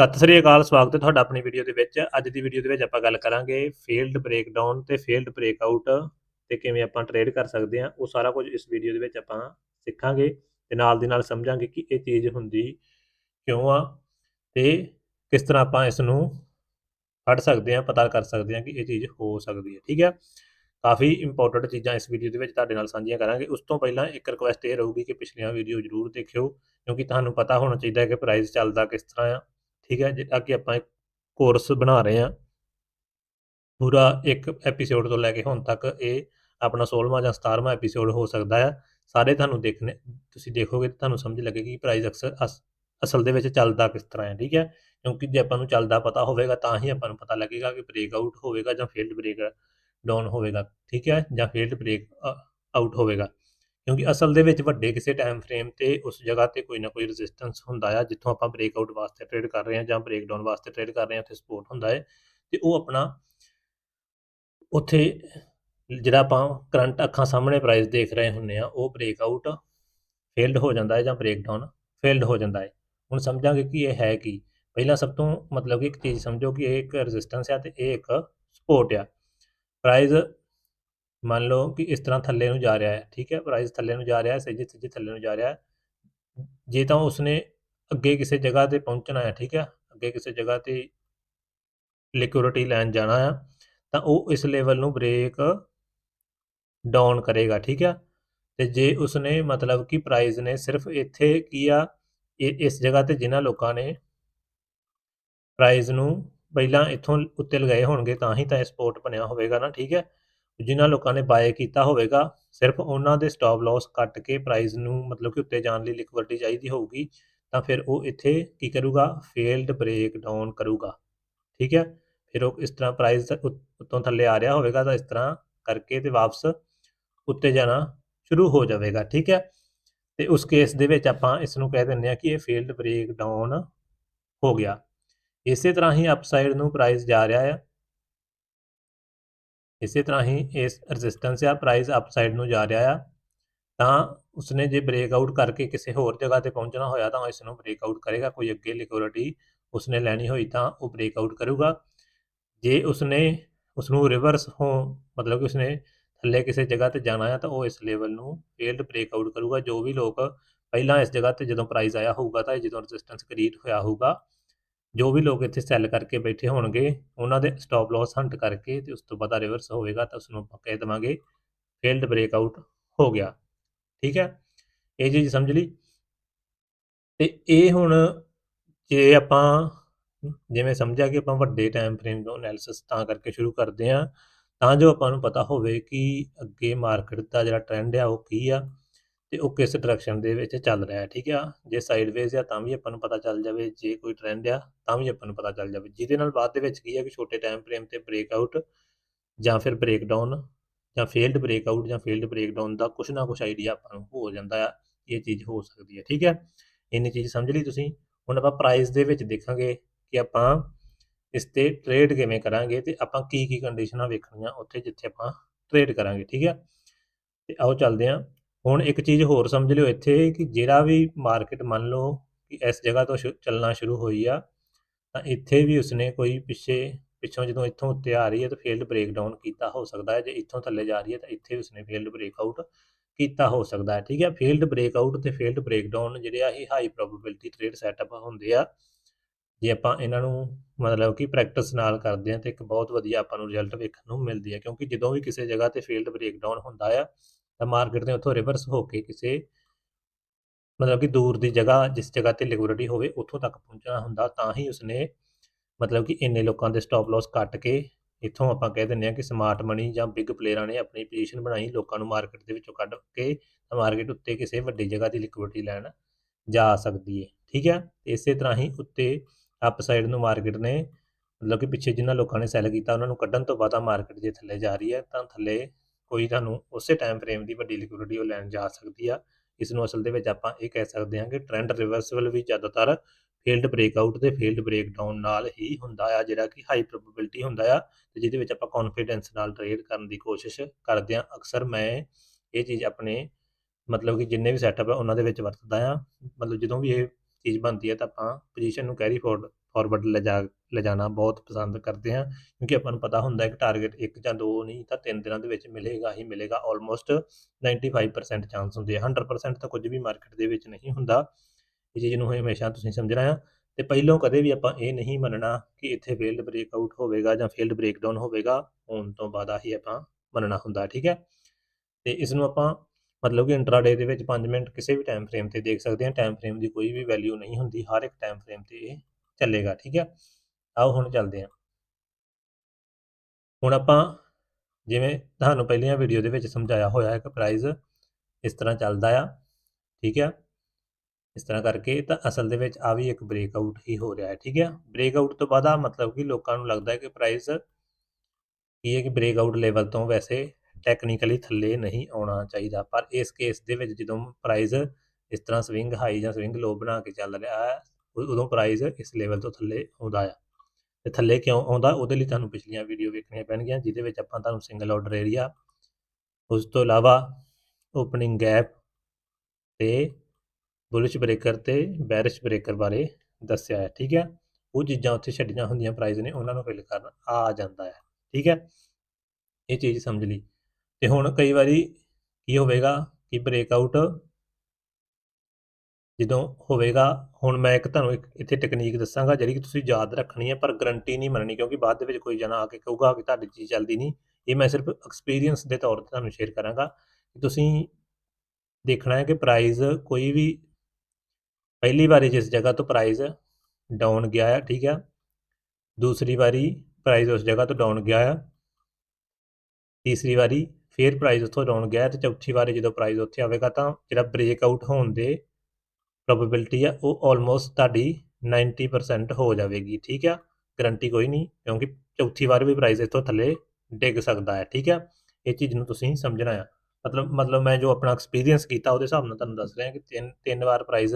ਸਤਿ ਸ੍ਰੀ ਅਕਾਲ, ਸਵਾਗਤ ਹੈ ਤੁਹਾਡਾ ਆਪਣੀ ਵੀਡੀਓ ਦੇ ਵਿੱਚ। ਅੱਜ ਦੀ ਵੀਡੀਓ ਦੇ ਵਿੱਚ ਆਪਾਂ ਗੱਲ ਕਰਾਂਗੇ ਫੀਲਡ ਬ੍ਰੇਕਡਾਊਨ ਤੇ ਫੀਲਡ ਬ੍ਰੇਕਆਊਟ ਤੇ ਕਿਵੇਂ ਆਪਾਂ ਟ੍ਰੇਡ ਕਰ ਸਕਦੇ ਹਾਂ, ਉਹ ਸਾਰਾ ਕੁਝ ਇਸ ਵੀਡੀਓ ਦੇ ਵਿੱਚ ਆਪਾਂ ਸਿੱਖਾਂਗੇ ਤੇ ਨਾਲ ਦੀ ਨਾਲ ਸਮਝਾਂਗੇ ਕਿ ਇਹ ਚੀਜ਼ ਹੁੰਦੀ ਕਿਉਂ ਆ ਤੇ ਕਿਸ ਤਰ੍ਹਾਂ ਆਪਾਂ ਇਸ ਨੂੰ ਫੜ ਸਕਦੇ ਹਾਂ, ਪਤਾ ਕਰ ਸਕਦੇ ਹਾਂ ਕਿ ਇਹ ਚੀਜ਼ ਹੋ ਸਕਦੀ ਹੈ। ਠੀਕ ਹੈ ਕਾਫੀ ਇੰਪੋਰਟੈਂਟ ਚੀਜ਼ਾਂ ਇਸ ਵੀਡੀਓ ਦੇ ਵਿੱਚ ਤੁਹਾਡੇ ਨਾਲ ਸਾਂਝੀਆਂ ਕਰਾਂਗੇ। ਉਸ ਤੋਂ ਪਹਿਲਾਂ ਇੱਕ ਰਿਕੁਐਸਟ ਇਹ ਰਹੂਗੀ ਕਿ ਪਿਛਲੀਆਂ ਵੀਡੀਓ ਜ਼ਰੂਰ ਦੇਖਿਓ, ਕਿਉਂਕਿ ਤੁਹਾਨੂੰ ਪਤਾ ਹੋਣਾ ਚਾਹੀਦਾ ਹੈ ਕਿ ਪ੍ਰਾਈਸ ਚੱਲਦਾ ਕਿਸ ਤਰ੍ਹਾਂ ਆ। ਠੀਕ ਹੈ ਜਿਹੜਾ ਕਿ ਆਪਾਂ ਇੱਕ ਕੋਰਸ ਬਣਾ ਰਹੇ ਹਾਂ। ਪੂਰਾ ਇੱਕ ਐਪੀਸੋਡ ਤੋਂ ਲੈ ਕੇ ਹੁਣ ਤੱਕ ਇਹ ਆਪਣਾ 16ਵਾਂ ਜਾਂ 17ਵਾਂ ਐਪੀਸੋਡ ਹੋ ਸਕਦਾ ਹੈ ਸਾਰੇ ਤੁਹਾਨੂੰ ਦੇਖਣੇ, ਤੁਸੀਂ ਦੇਖੋਗੇ ਤਾਂ ਤੁਹਾਨੂੰ ਸਮਝ ਲੱਗੇਗੀ ਕਿ ਪ੍ਰਾਈਸ ਅਕਸਰ ਅਸ- ਅਸਲ ਦੇ ਵਿੱਚ ਚੱਲਦਾ ਕਿਸ ਤਰ੍ਹਾਂ ਹੈ, ਠੀਕ ਹੈ। ਕਿਉਂਕਿ ਜੇ ਆਪਾਂ ਨੂੰ ਚੱਲਦਾ ਪਤਾ ਹੋਵੇਗਾ ਤਾਂ ਹੀ ਆਪਾਂ ਨੂੰ ਪਤਾ ਲੱਗੇਗਾ ਕਿ ਬ੍ਰੇਕ ਆਊਟ ਹੋਵੇਗਾ ਜਾਂ ਫੀਲਡ ਬ੍ਰੇਕ ਡਾਊਨ ਹੋਵੇਗਾ, ਠੀਕ ਹੈ, ਜਾਂ ਫੀਲਡ ਬ੍ਰੇਕ ਆਊਟ ਹੋਵੇਗਾ। ਕਿਉਂਕਿ ਅਸਲ ਦੇ ਵਿੱਚ ਵੱਡੇ ਕਿਸੇ ਟਾਈਮ ਫਰੇਮ ਤੇ, ਉਸ ਜਗ੍ਹਾ ਤੇ ਕੋਈ ਨਾ ਕੋਈ ਰੈਜ਼ਿਸਟੈਂਸ ਹੁੰਦਾ ਆ, ਜਿੱਥੋਂ ਆਪਾਂ ਬ੍ਰੇਕ ਆਊਟ ਵਾਸਤੇ ਟ੍ਰੇਡ ਕਰ ਰਹੇ ਹਾਂ ਜਾਂ ਬ੍ਰੇਕਡਾਊਨ ਵਾਸਤੇ ਟ੍ਰੇਡ ਕਰ ਰਹੇ ਹਾਂ, ਉੱਥੇ ਸਪੋਰਟ ਹੁੰਦਾ ਹੈ। ਤੇ ਉਹ ਆਪਣਾ ਉੱਥੇ ਜਿਹੜਾ ਆਪਾਂ ਕਰੰਟ ਅੱਖਾਂ ਸਾਹਮਣੇ ਪ੍ਰਾਈਸ ਦੇਖ ਰਹੇ ਹੁੰਨੇ ਆ ਉਹ ਬ੍ਰੇਕ ਆਊਟ ਫੇਲਡ ਹੋ ਜਾਂਦਾ ਹੈ ਜਾਂ ਬ੍ਰੇਕਡਾਊਨ ਫੇਲਡ ਹੋ ਜਾਂਦਾ ਹੈ। ਹੁਣ ਸਮਝਾਂਗੇ ਕਿ ਇਹ ਹੈ ਕੀ। ਪਹਿਲਾਂ ਸਭ ਤੋਂ ਮਤਲਬ ਕਿ ਇੱਕ ਚੀਜ਼ ਸਮਝੋ ਕਿ ਇਹ ਇੱਕ ਰੈਜ਼ਿਸਟੈਂਸ ਆ ਤੇ ਇਹ ਇੱਕ ਸਪੋਰਟ ਆ। ਪ੍ਰਾਈਸ ਮੰਨ ਲਓ ਕਿ ਇਸ ਤਰ੍ਹਾਂ ਥੱਲੇ ਨੂੰ ਜਾ ਰਿਹਾ ਹੈ, ਠੀਕ ਹੈ ਪ੍ਰਾਈਸ ਥੱਲੇ ਨੂੰ ਜਾ ਰਿਹਾ ਹੈ, ਸਹਿਜੇ ਸਹਿਜੇ ਥੱਲੇ ਨੂੰ ਜਾ ਰਿਹਾ ਹੈ। ਜੇ ਤਾਂ ਉਸਨੇ ਅੱਗੇ ਕਿਸੇ ਜਗ੍ਹਾ ਤੇ ਪਹੁੰਚਣਾ ਹੈ, ਠੀਕ ਹੈ, ਅੱਗੇ ਕਿਸੇ ਜਗ੍ਹਾ ਤੇ ਲਿਕੁਇਡਿਟੀ ਲੈਣ ਜਾਣਾ ਆ ਤਾਂ ਉਹ ਇਸ ਲੈਵਲ ਨੂੰ ਬ੍ਰੇਕ ਡਾਊਨ ਕਰੇਗਾ, ਠੀਕ ਹੈ। ਤੇ ਜੇ ਉਸਨੇ ਮਤਲਬ ਕਿ ਪ੍ਰਾਈਸ ਨੇ ਸਿਰਫ ਇੱਥੇ ਕੀ ਆ ਇਹ ਇਸ ਜਗ੍ਹਾ ਤੇ ਜਿਨ੍ਹਾਂ ਲੋਕਾਂ ਨੇ ਪ੍ਰਾਈਸ ਨੂੰ ਪਹਿਲਾਂ ਇੱਥੋਂ ਉੱਤੇ ਲਗਾਏ ਹੋਣਗੇ, ਤਾਂ ਹੀ ਤਾਂ ਇਹ ਸਪੋਰਟ ਬਣਿਆ ਹੋਵੇਗਾ ਨਾ, ਠੀਕ ਹੈ। ਜਿਨ੍ਹਾਂ ਲੋਕਾਂ ਨੇ ਬਾਏ ਕੀਤਾ ਹੋਵੇਗਾ, ਸਿਰਫ ਉਹਨਾਂ ਦੇ ਸਟਾਪ ਲਾਸ ਕੱਟ ਕੇ ਪ੍ਰਾਈਸ ਨੂੰ ਮਤਲਬ ਕਿ ਉੱਤੇ ਜਾਣ ਲਈ ਲਿਕੁਇਡਿਟੀ ਚਾਹੀਦੀ ਹੋਊਗੀ, ਤਾਂ ਫਿਰ ਉਹ ਇੱਥੇ ਕੀ ਕਰੂਗਾ? ਫੇਲਡ ਬ੍ਰੇਕ ਡਾਊਨ ਕਰੂਗਾ। ਠੀਕ ਹੈ? ਫਿਰ ਉਹ ਇਸ ਤਰ੍ਹਾਂ ਪ੍ਰਾਈਸ ਉੱਤੋਂ ਥੱਲੇ ਆ ਰਿਹਾ ਹੋਵੇਗਾ ਤਾਂ ਇਸ ਤਰ੍ਹਾਂ ਕਰਕੇ ਤੇ ਵਾਪਸ ਉੱਤੇ ਜਾਣਾ ਸ਼ੁਰੂ ਹੋ ਜਾਵੇਗਾ। ਠੀਕ ਹੈ? ਤੇ ਉਸ ਕੇਸ ਦੇ ਵਿੱਚ ਆਪਾਂ ਇਸ ਨੂੰ ਕਹਿ ਦਿੰਦੇ ਆ ਕਿ ਇਹ ਫੀਲਡ ਬ੍ਰੇਕ ਡਾਊਨ ਹੋ ਗਿਆ। ਇਸੇ ਤਰ੍ਹਾਂ ਹੀ ਅਪਸਾਈਡ ਨੂੰ ਪ੍ਰਾਈਸ ਜਾ ਰਿਹਾ ਹੈ ਇਸੇ ਤਰ੍ਹਾਂ ਹੀ ਇਸ ਰੈਜ਼ਿਸਟੈਂਸ ਆ ਪ੍ਰਾਈਸ ਅਪਸਾਈਡ ਨੂੰ ਜਾ ਰਿਹਾ ਆ, ਤਾਂ ਉਸਨੇ ਜੇ ਬ੍ਰੇਕ ਆਊਟ ਕਰਕੇ ਕਿਸੇ ਹੋਰ ਜਗ੍ਹਾ ਤੇ ਪਹੁੰਚਣਾ ਹੋਇਆ ਤਾਂ ਇਸ ਨੂੰ ਬ੍ਰੇਕ ਆਊਟ ਕਰੇਗਾ, ਕੋਈ ਅੱਗੇ ਲਿਕੁਇਡਿਟੀ ਉਸਨੇ ਲੈਣੀ ਹੋਈ ਤਾਂ ਉਹ ਬ੍ਰੇਕ ਆਊਟ ਕਰੂਗਾ। ਜੇ ਉਸਨੇ ਉਸ ਨੂੰ ਰਿਵਰਸ ਹੋ ਮਤਲਬ ਕਿ ਉਸਨੇ ਥੱਲੇ ਕਿਸੇ ਜਗ੍ਹਾ ਤੇ ਜਾਣਾ ਹੈ ਤਾਂ ਉਹ ਇਸ ਲੈਵਲ ਨੂੰ ਫੇਲਡ ਬ੍ਰੇਕ ਆਊਟ ਕਰੂਗਾ। ਜੋ ਵੀ ਲੋਕ ਪਹਿਲਾਂ ਇਸ ਜਗ੍ਹਾ ਤੇ ਜਦੋਂ ਪ੍ਰਾਈਸ ਆਇਆ ਹੋਊਗਾ ਤਾਂ ਜਦੋਂ ਰੈਜ਼ਿਸਟੈਂਸ ਕ੍ਰੀਏਟ ਹੋਇਆ ਹੋਊਗਾ ਜੋ ਵੀ ਲੋਕ ਇੱਥੇ ਸੈੱਲ ਕਰਕੇ ਬੈਠੇ ਹੋਣਗੇ, ਉਹਨਾਂ ਦੇ ਸਟਾਪ ਲਾਸ ਹੰਟ ਕਰਕੇ ਤੇ ਉਸ ਤੋਂ ਬਾਅਦ ਰਿਵਰਸ ਹੋਵੇਗਾ ਤਾਂ ਉਸ ਨੂੰ ਆਪਾਂ ਕਹਿ ਦੇਵਾਂਗੇ ਫੇਲਡ ਬ੍ਰੇਕ ਆਊਟ ਹੋ ਗਿਆ। ਠੀਕ ਹੈ? ਇਹ ਚੀਜ਼ ਸਮਝ ਲਈ? ਤੇ ਇਹ ਹੁਣ ਜੇ ਆਪਾਂ ਜਿਵੇਂ ਸਮਝਿਆ ਕਿ ਆਪਾਂ ਵੱਡੇ ਟਾਈਮ ਫਰੇਮ ਤੋਂ ਐਨਾਲਿਸਿਸ ਤਾਂ ਕਰਕੇ ਸ਼ੁਰੂ ਕਰਦੇ ਹਾਂ, ਤਾਂ ਜੋ ਆਪਾਂ ਨੂੰ ਪਤਾ ਹੋਵੇ ਕਿ ਅੱਗੇ ਮਾਰਕੀਟ ਦਾ ਜਿਹੜਾ ਟ੍ਰੈਂਡ ਆ ਉਹ ਕੀ ਆ। ਤੇ ਉਹ ਕਿਸ ਡਾਇਰੈਕਸ਼ਨ ਦੇ ਵਿੱਚ ਚੱਲ ਰਿਹਾ ਹੈ, ਠੀਕ ਆ ਜੇ ਸਾਈਡਵੇਜ਼ ਆ, ਤਾਂ ਵੀ ਆਪਾਂ ਨੂੰ ਪਤਾ ਚੱਲ ਜਾਵੇ, ਜੇ ਕੋਈ ਟ੍ਰੈਂਡ ਆ, ਤਾਂ ਵੀ ਆਪਾਂ ਨੂੰ ਪਤਾ ਚੱਲ ਜਾਵੇ। ਜਿਹਦੇ ਨਾਲ ਬਾਅਦ ਦੇ ਵਿੱਚ ਕੀ ਆ ਕਿ ਛੋਟੇ ਟਾਈਮ ਫਰੇਮ ਤੇ ਬ੍ਰੇਕਆਊਟ ਜਾਂ ਫਿਰ ਬ੍ਰੇਕਡਾਊਨ ਜਾਂ ਫੇਲਡ ਬ੍ਰੇਕਆਊਟ ਜਾਂ ਫੇਲਡ ਬ੍ਰੇਕਡਾਊਨ ਦਾ ਕੁਛ ਨਾ ਕੁਛ ਆਈਡੀਆ ਆਪਾਂ ਨੂੰ ਹੋ ਜਾਂਦਾ ਆ ਇਹ ਚੀਜ਼ ਹੋ ਸਕਦੀ ਹੈ, ਠੀਕ ਹੈ? ਇੰਨੀ ਚੀਜ਼ ਸਮਝ ਲਈ ਤੁਸੀਂ। ਹੁਣ ਆਪਾਂ ਪ੍ਰਾਈਸ ਦੇ ਵਿੱਚ ਦੇਖਾਂਗੇ ਕਿ ਆਪਾਂ ਇਸ ਤੇ ਟ੍ਰੇਡ ਕਿਵੇਂ ਕਰਾਂਗੇ ਤੇ ਆਪਾਂ ਕੀ ਕੀ ਕੰਡੀਸ਼ਨਾਂ ਵੇਖਣੀਆਂ ਉੱਥੇ ਜਿੱਥੇ ਆਪਾਂ ਟ੍ਰੇਡ ਕਰਾਂਗੇ, ਠੀਕ ਹੈ? ਤੇ ਆਓ ਚੱਲਦੇ ਹਾਂ। ਹੁਣ ਇੱਕ ਚੀਜ਼ ਹੋਰ ਸਮਝ ਲਿਓ ਇੱਥੇ ਕਿ ਜਿਹੜਾ ਵੀ ਮਾਰਕੀਟ ਮੰਨ ਲਓ ਕਿ ਇਸ ਜਗ੍ਹਾ ਤੋਂ ਸ਼ੁ- ਚੱਲਣਾ ਸ਼ੁਰੂ ਹੋਈ ਆ, ਤਾਂ ਇੱਥੇ ਵੀ ਉਸਨੇ ਕੋਈ ਪਿੱਛੇ, ਪਿੱਛੋਂ ਜਦੋਂ ਇੱਥੋਂ ਉੱਤੇ ਆ ਰਹੀ ਹੈ ਤਾਂ ਫੀਲਡ ਬ੍ਰੇਕਡਾਊਨ ਕੀਤਾ ਹੋ ਸਕਦਾ ਹੈ। ਜੇ ਇੱਥੋਂ ਥੱਲੇ ਜਾ ਰਹੀ ਹੈ ਤਾਂ ਇੱਥੇ ਉਸਨੇ ਫੀਲਡ ਬ੍ਰੇਕ ਆਊਟ ਕੀਤਾ ਹੋ ਸਕਦਾ ਹੈ। ਠੀਕ ਹੈ ਫੀਲਡ ਬ੍ਰੇਕ ਆਊਟ ਤੇ ਫੀਲਡ ਬ੍ਰੇਕਡਾਊਨ ਜਿਹੜੇ ਆ ਇਹ ਹਾਈ ਪ੍ਰੋਬੇਬਿਲਿਟੀ ਟ੍ਰੇਡ ਸੈਟਅਪ ਹੁੰਦੇ ਆ। ਜੇ ਆਪਾਂ ਇਹਨਾਂ ਨੂੰ ਮਤਲਬ ਕਿ ਪ੍ਰੈਕਟਿਸ ਨਾਲ ਕਰਦੇ ਹਾਂ ਤੇ ਇੱਕ ਬਹੁਤ ਵਧੀਆ ਆਪਾਂ ਨੂੰ ਰਿਜ਼ਲਟ ਵੇਖਣ ਨੂੰ ਮਿਲਦੀ ਹੈ। ਕਿਉਂਕਿ ਜਦੋਂ ਵੀ ਕਿਸੇ ਜਗ੍ਹਾ ਤੇ ਫੀਲਡ ਬ੍ਰੇਕਡਾਊਨ ਹੁੰਦਾ ਆ ਤਾਂ ਮਾਰਕੀਟ ਨੇ ਉੱਥੋਂ ਰਿਵਰਸ ਹੋ ਕੇ ਕਿਸੇ ਮਤਲਬ ਕਿ ਦੂਰ ਦੀ ਜਗ੍ਹਾ, ਜਿਸ ਜਗ੍ਹਾ ਤੇ ਲਿਕੁਇਡਿਟੀ ਹੋਵੇ, ਉੱਥੋਂ ਤੱਕ ਪਹੁੰਚਣਾ ਹੁੰਦਾ, ਤਾਂ ਹੀ ਉਸਨੇ ਮਤਲਬ ਕਿ ਇੰਨੇ ਲੋਕਾਂ ਦੇ ਸਟਾਪ ਲਾਸ ਕੱਟ ਕੇ ਇੱਥੋਂ ਆਪਾਂ ਕਹਿ ਦਿੰਦੇ ਹਾਂ ਕਿ ਸਮਾਰਟ ਮਨੀ ਜਾਂ ਬਿਗ ਪਲੇਅਰਾਂ ਨੇ ਆਪਣੀ ਪੋਜੀਸ਼ਨ ਬਣਾਈ, ਲੋਕਾਂ ਨੂੰ ਮਾਰਕੀਟ ਦੇ ਵਿੱਚੋਂ ਕੱਢ ਕੇ ਮਾਰਕੀਟ ਉੱਤੇ ਕਿਸੇ ਵੱਡੀ ਜਗ੍ਹਾ ਦੀ ਲਿਕੁਇਡਿਟੀ ਲੈਣ ਜਾ ਸਕਦੀ ਹੈ। ਠੀਕ ਹੈ? ਇਸੇ ਤਰ੍ਹਾਂ ਹੀ ਉੱਤੇ ਅਪਸਾਈਡ ਨੂੰ ਮਾਰਕੀਟ ਨੇ ਮਤਲਬ ਕਿ ਪਿੱਛੇ ਜਿਨ੍ਹਾਂ ਲੋਕਾਂ ਨੇ ਸੈਲ ਕੀਤਾ, ਉਹਨਾਂ ਨੂੰ ਕੱਢਣ ਤੋਂ ਬਾਅਦ ਮਾਰਕੀਟ ਜੇ ਥੱਲੇ ਜਾ ਰਹੀ ਹੈ, ਤਾਂ ਥੱਲੇ ਕੋਈ ਤੁਹਾਨੂੰ ਉਸੇ ਟਾਈਮ ਫਰੇਮ ਦੀ ਵੱਡੀ ਲਿਕੁਇਡਿਟੀ ਉਹ ਲੈਣ ਜਾ ਸਕਦੀ ਆ ਇਸ ਨੂੰ ਅਸਲ ਦੇ ਵਿੱਚ ਆਪਾਂ ਇਹ ਕਹਿ ਸਕਦੇ ਹਾਂ ਕਿ ਟ੍ਰੈਂਡ ਰਿਵਰਸਲ ਵੀ ਜ਼ਿਆਦਾਤਰ ਫੀਲਡ ਬ੍ਰੇਕਆਊਟ ਤੇ ਫੀਲਡ ਬ੍ਰੇਕਡਾਊਨ ਨਾਲ ਹੀ ਹੁੰਦਾ ਆ, ਜਿਹੜਾ ਕਿ ਹਾਈ ਪ੍ਰੋਬੇਬਿਲਿਟੀ ਹੁੰਦਾ ਆ ਤੇ ਜਿਹਦੇ ਵਿੱਚ ਆਪਾਂ ਕੌਨਫੀਡੈਂਸ ਨਾਲ ਟ੍ਰੇਡ ਕਰਨ ਦੀ ਕੋਸ਼ਿਸ਼ ਕਰਦੇ ਆ ਅਕਸਰ ਮੈਂ ਇਹ ਚੀਜ਼ ਆਪਣੇ ਮਤਲਬ ਕਿ ਜਿੰਨੇ ਵੀ ਸੈਟਅਪ ਆ ਉਹਨਾਂ ਦੇ ਵਿੱਚ ਵਰਤਦਾ ਆ। ਮਤਲਬ ਜਦੋਂ ਵੀ ਇਹ ਚੀਜ਼ ਬਣਦੀ ਹੈ ਤਾਂ ਆਪਾਂ ਪੋਜੀਸ਼ਨ ਨੂੰ ਕੈਰੀ ਫੋਰਡ ਫਾਰਵਰਡ ਲਿਜਾ, ਲਿਜਾਣਾ ਬਹੁਤ ਪਸੰਦ ਕਰਦੇ ਹਾਂ, ਕਿਉਂਕਿ ਆਪਾਂ ਨੂੰ ਪਤਾ ਹੁੰਦਾ ਹੈ ਕਿ ਟਾਰਗੇਟ ਇੱਕ ਜਾਂ ਦੋ ਨਹੀਂ ਤਾਂ ਤਿੰਨ ਦਿਨਾਂ ਦੇ ਵਿੱਚ ਮਿਲੇਗਾ ਹੀ ਮਿਲੇਗਾ ਆਲਮੋਸਟ 95% ਚਾਂਸ ਹੁੰਦੇ ਆ 100% ਤਾਂ ਕੁਝ ਵੀ ਮਾਰਕੀਟ ਦੇ ਵਿੱਚ ਨਹੀਂ ਹੁੰਦਾ, ਇਹ ਚੀਜ਼ ਨੂੰ ਹਮੇਸ਼ਾ ਤੁਸੀਂ ਸਮਝਣਾ ਆ ਤੇ ਪਹਿਲੋਂ ਕਦੇ ਵੀ ਆਪਾਂ ਇਹ ਨਹੀਂ ਮੰਨਣਾ ਕਿ ਇੱਥੇ ਫੇਲਡ ਬ੍ਰੇਕਆਊਟ ਹੋਵੇਗਾ ਜਾਂ ਫੇਲਡ ਬ੍ਰੇਕਡਾਊਨ ਹੋਵੇਗਾ, ਹੋਣ ਤੋਂ ਬਾਅਦ ਹੀ ਆਪਾਂ ਮੰਨਣਾ ਹੁੰਦਾ, ਠੀਕ ਹੈ, ਤੇ ਇਸ ਨੂੰ ਆਪਾਂ ਮਤਲਬ ਕਿ ਇੰਟਰਾਡੇ ਦੇ ਵਿੱਚ 5 ਮਿੰਟ ਕਿਸੇ ਵੀ ਟਾਈਮ ਫਰੇਮ ਤੇ ਦੇਖ ਸਕਦੇ ਹਾਂ ਟਾਈਮ ਫਰੇਮ ਦੀ ਕੋਈ ਵੀ ਵੈਲਿਊ ਨਹੀਂ ਹੁੰਦੀ, ਹਰ ਇੱਕ ਟਾਈਮ ਫਰੇਮ ਤੇ ਇਹ ਚੱਲੇਗਾ, ਠੀਕ ਹੈ? ਆਓ ਹੁਣ ਚੱਲਦੇ ਹਾਂ। ਹੁਣ ਆਪਾਂ ਜਿਵੇਂ ਤੁਹਾਨੂੰ ਪਹਿਲੀਆਂ ਵੀਡੀਓ ਦੇ ਵਿੱਚ ਸਮਝਾਇਆ ਹੋਇਆ ਹੈ ਕਿ ਪ੍ਰਾਈਜ਼ ਇਸ ਤਰ੍ਹਾਂ ਚੱਲਦਾ ਆ, ਠੀਕ ਹੈ? ਇਸ ਤਰ੍ਹਾਂ ਕਰਕੇ ਤਾਂ ਅਸਲ ਦੇ ਵਿੱਚ ਆ ਵੀ ਇੱਕ ਬ੍ਰੇਕ ਆਊਟ ਹੀ ਹੋ ਰਿਹਾ ਹੈ, ਠੀਕ ਹੈ? ਬ੍ਰੇਕ ਆਊਟ ਤੋਂ ਬਾਅਦ ਆ ਮਤਲਬ ਕਿ ਲੋਕਾਂ ਨੂੰ ਲੱਗਦਾ ਹੈ ਕਿ ਪ੍ਰਾਈਜ਼ ਕੀ ਹੈ ਕਿ ਬ੍ਰੇਕ ਆਊਟ ਲੈਵਲ ਤੋਂ ਵੈਸੇ ਟੈਕਨੀਕਲੀ ਥੱਲੇ ਨਹੀਂ ਆਉਣਾ ਚਾਹੀਦਾ, ਪਰ ਇਸ ਕੇਸ ਦੇ ਵਿੱਚ ਜਦੋਂ ਪ੍ਰਾਈਜ਼ ਇਸ ਤਰ੍ਹਾਂ ਸਵਿੰਗ ਹਾਈ ਜਾਂ ਸਵਿੰਗ ਲੋ ਬਣਾ ਕੇ ਚੱਲ ਰਿਹਾ ਹੈ ਉਦੋਂ ਪ੍ਰਾਈਸ ਇਸ ਲੈਵਲ ਤੋਂ ਥੱਲੇ ਆਉਂਦਾ ਆ। ਤੇ ਥੱਲੇ ਕਿਉਂ ਆਉਂਦਾ? ਉਹਦੇ ਲਈ ਤੁਹਾਨੂੰ ਪਿਛਲੀਆਂ ਵੀਡੀਓ ਵੇਖਣੀਆਂ ਪੈਣਗੀਆਂ, ਜਿਹਦੇ ਵਿੱਚ ਆਪਾਂ ਤੁਹਾਨੂੰ ਸਿੰਗਲ ਆਰਡਰ ਏਰੀਆ ਉਸ ਤੋਂ ਇਲਾਵਾ ਓਪਨਿੰਗ ਗੈਪ ਤੇ ਬੁਲਿਸ਼ ਬ੍ਰੇਕਰ ਤੇ ਬੈਰਿਸ਼ ਬ੍ਰੇਕਰ ਬਾਰੇ ਦੱਸਿਆ ਹੈ ਠੀਕ ਹੈ ਉਹ ਚੀਜ਼ਾਂ ਉੱਥੇ ਛੱਡੀਆਂ ਹੁੰਦੀਆਂ ਪ੍ਰਾਈਸ ਨੇ, ਉਹਨਾਂ ਨੂੰ ਫਿਲ ਕਰਨ ਆ ਜਾਂਦਾ ਹੈ ਠੀਕ ਹੈ ਇਹ ਚੀਜ਼ ਸਮਝ ਲਈ। ਤੇ ਹੁਣ ਕਈ ਵਾਰੀ ਕੀ ਹੋਵੇਗਾ ਕਿ ਬ੍ਰੇਕਆਊਟ ਜਦੋਂ ਹੋਵੇਗਾ, ਹੁਣ ਮੈਂ ਇੱਕ ਤੁਹਾਨੂੰ ਇੱਕ ਇੱਥੇ ਟੈਕਨੀਕ ਦੱਸਾਂਗਾ ਜਿਹੜੀ ਕਿ ਤੁਸੀਂ ਯਾਦ ਰੱਖਣੀ ਹੈ, ਪਰ ਗਰੰਟੀ ਨਹੀਂ ਮੰਨਣੀ ਕਿਉਂਕਿ ਬਾਅਦ ਦੇ ਵਿੱਚ ਕੋਈ ਜਣਾ ਆ ਕੇ ਕਹੂਗਾ ਕਿ ਤੁਹਾਡੀ ਚੀਜ਼ ਚੱਲਦੀ ਨਹੀਂ। ਇਹ ਮੈਂ ਸਿਰਫ ਐਕਸਪੀਰੀਅੰਸ ਦੇ ਤੌਰ ਤੇ ਤੁਹਾਨੂੰ ਸ਼ੇਅਰ ਕਰਾਂਗਾ ਕਿ ਤੁਸੀਂ ਦੇਖਣਾ ਹੈ ਕਿ ਪ੍ਰਾਈਸ ਕੋਈ ਵੀ ਪਹਿਲੀ ਵਾਰੀ ਜਿਸ ਜਗ੍ਹਾ ਤੋਂ ਪ੍ਰਾਈਸ ਡਾਊਨ ਗਿਆ ਹੈ ਠੀਕ ਹੈ ਦੂਸਰੀ ਵਾਰੀ ਪ੍ਰਾਈਸ ਉਸ ਜਗ੍ਹਾ ਤੋਂ ਡਾਊਨ ਗਿਆ ਹੈ ਤੀਸਰੀ ਵਾਰੀ ਫੇਰ ਪ੍ਰਾਈਸ ਉੱਥੋਂ ਡਾਊਨ ਗਿਆ ਤੇ ਚੌਥੀ ਵਾਰੀ ਜਦੋਂ ਪ੍ਰਾਈਸ ਉੱਥੇ ਆਵੇਗਾ ਤਾਂ ਜਿਹੜਾ ਬ੍ਰੇਕ ਆਊਟ ਹੋਣ ਦੇ ਪ੍ਰੋਬੇਬਿਲਟੀ ਆ, ਉਹ ਆਲਮੋਸਟ ਤੁਹਾਡੀ 90% ਹੋ ਜਾਵੇਗੀ, ਠੀਕ ਆ? ਗਰੰਟੀ ਕੋਈ ਨਹੀਂ, ਕਿਉਂਕਿ ਚੌਥੀ ਵਾਰ ਵੀ ਪ੍ਰਾਈਸ ਇੱਥੋਂ ਥੱਲੇ ਡਿੱਗ ਸਕਦਾ ਹੈ, ਠੀਕ ਆ? ਇਹ ਚੀਜ਼ ਨੂੰ ਤੁਸੀਂ ਸਮਝਣਾ ਆ। ਮਤਲਬ ਮਤਲਬ ਮੈਂ ਜੋ ਆਪਣਾ ਐਕਸਪੀਰੀਅੰਸ ਕੀਤਾ, ਉਹਦੇ ਹਿਸਾਬ ਨਾਲ ਤੁਹਾਨੂੰ ਦੱਸ ਰਿਹਾ ਕਿ ਤਿੰਨ ਤਿੰਨ ਵਾਰ ਪ੍ਰਾਈਸ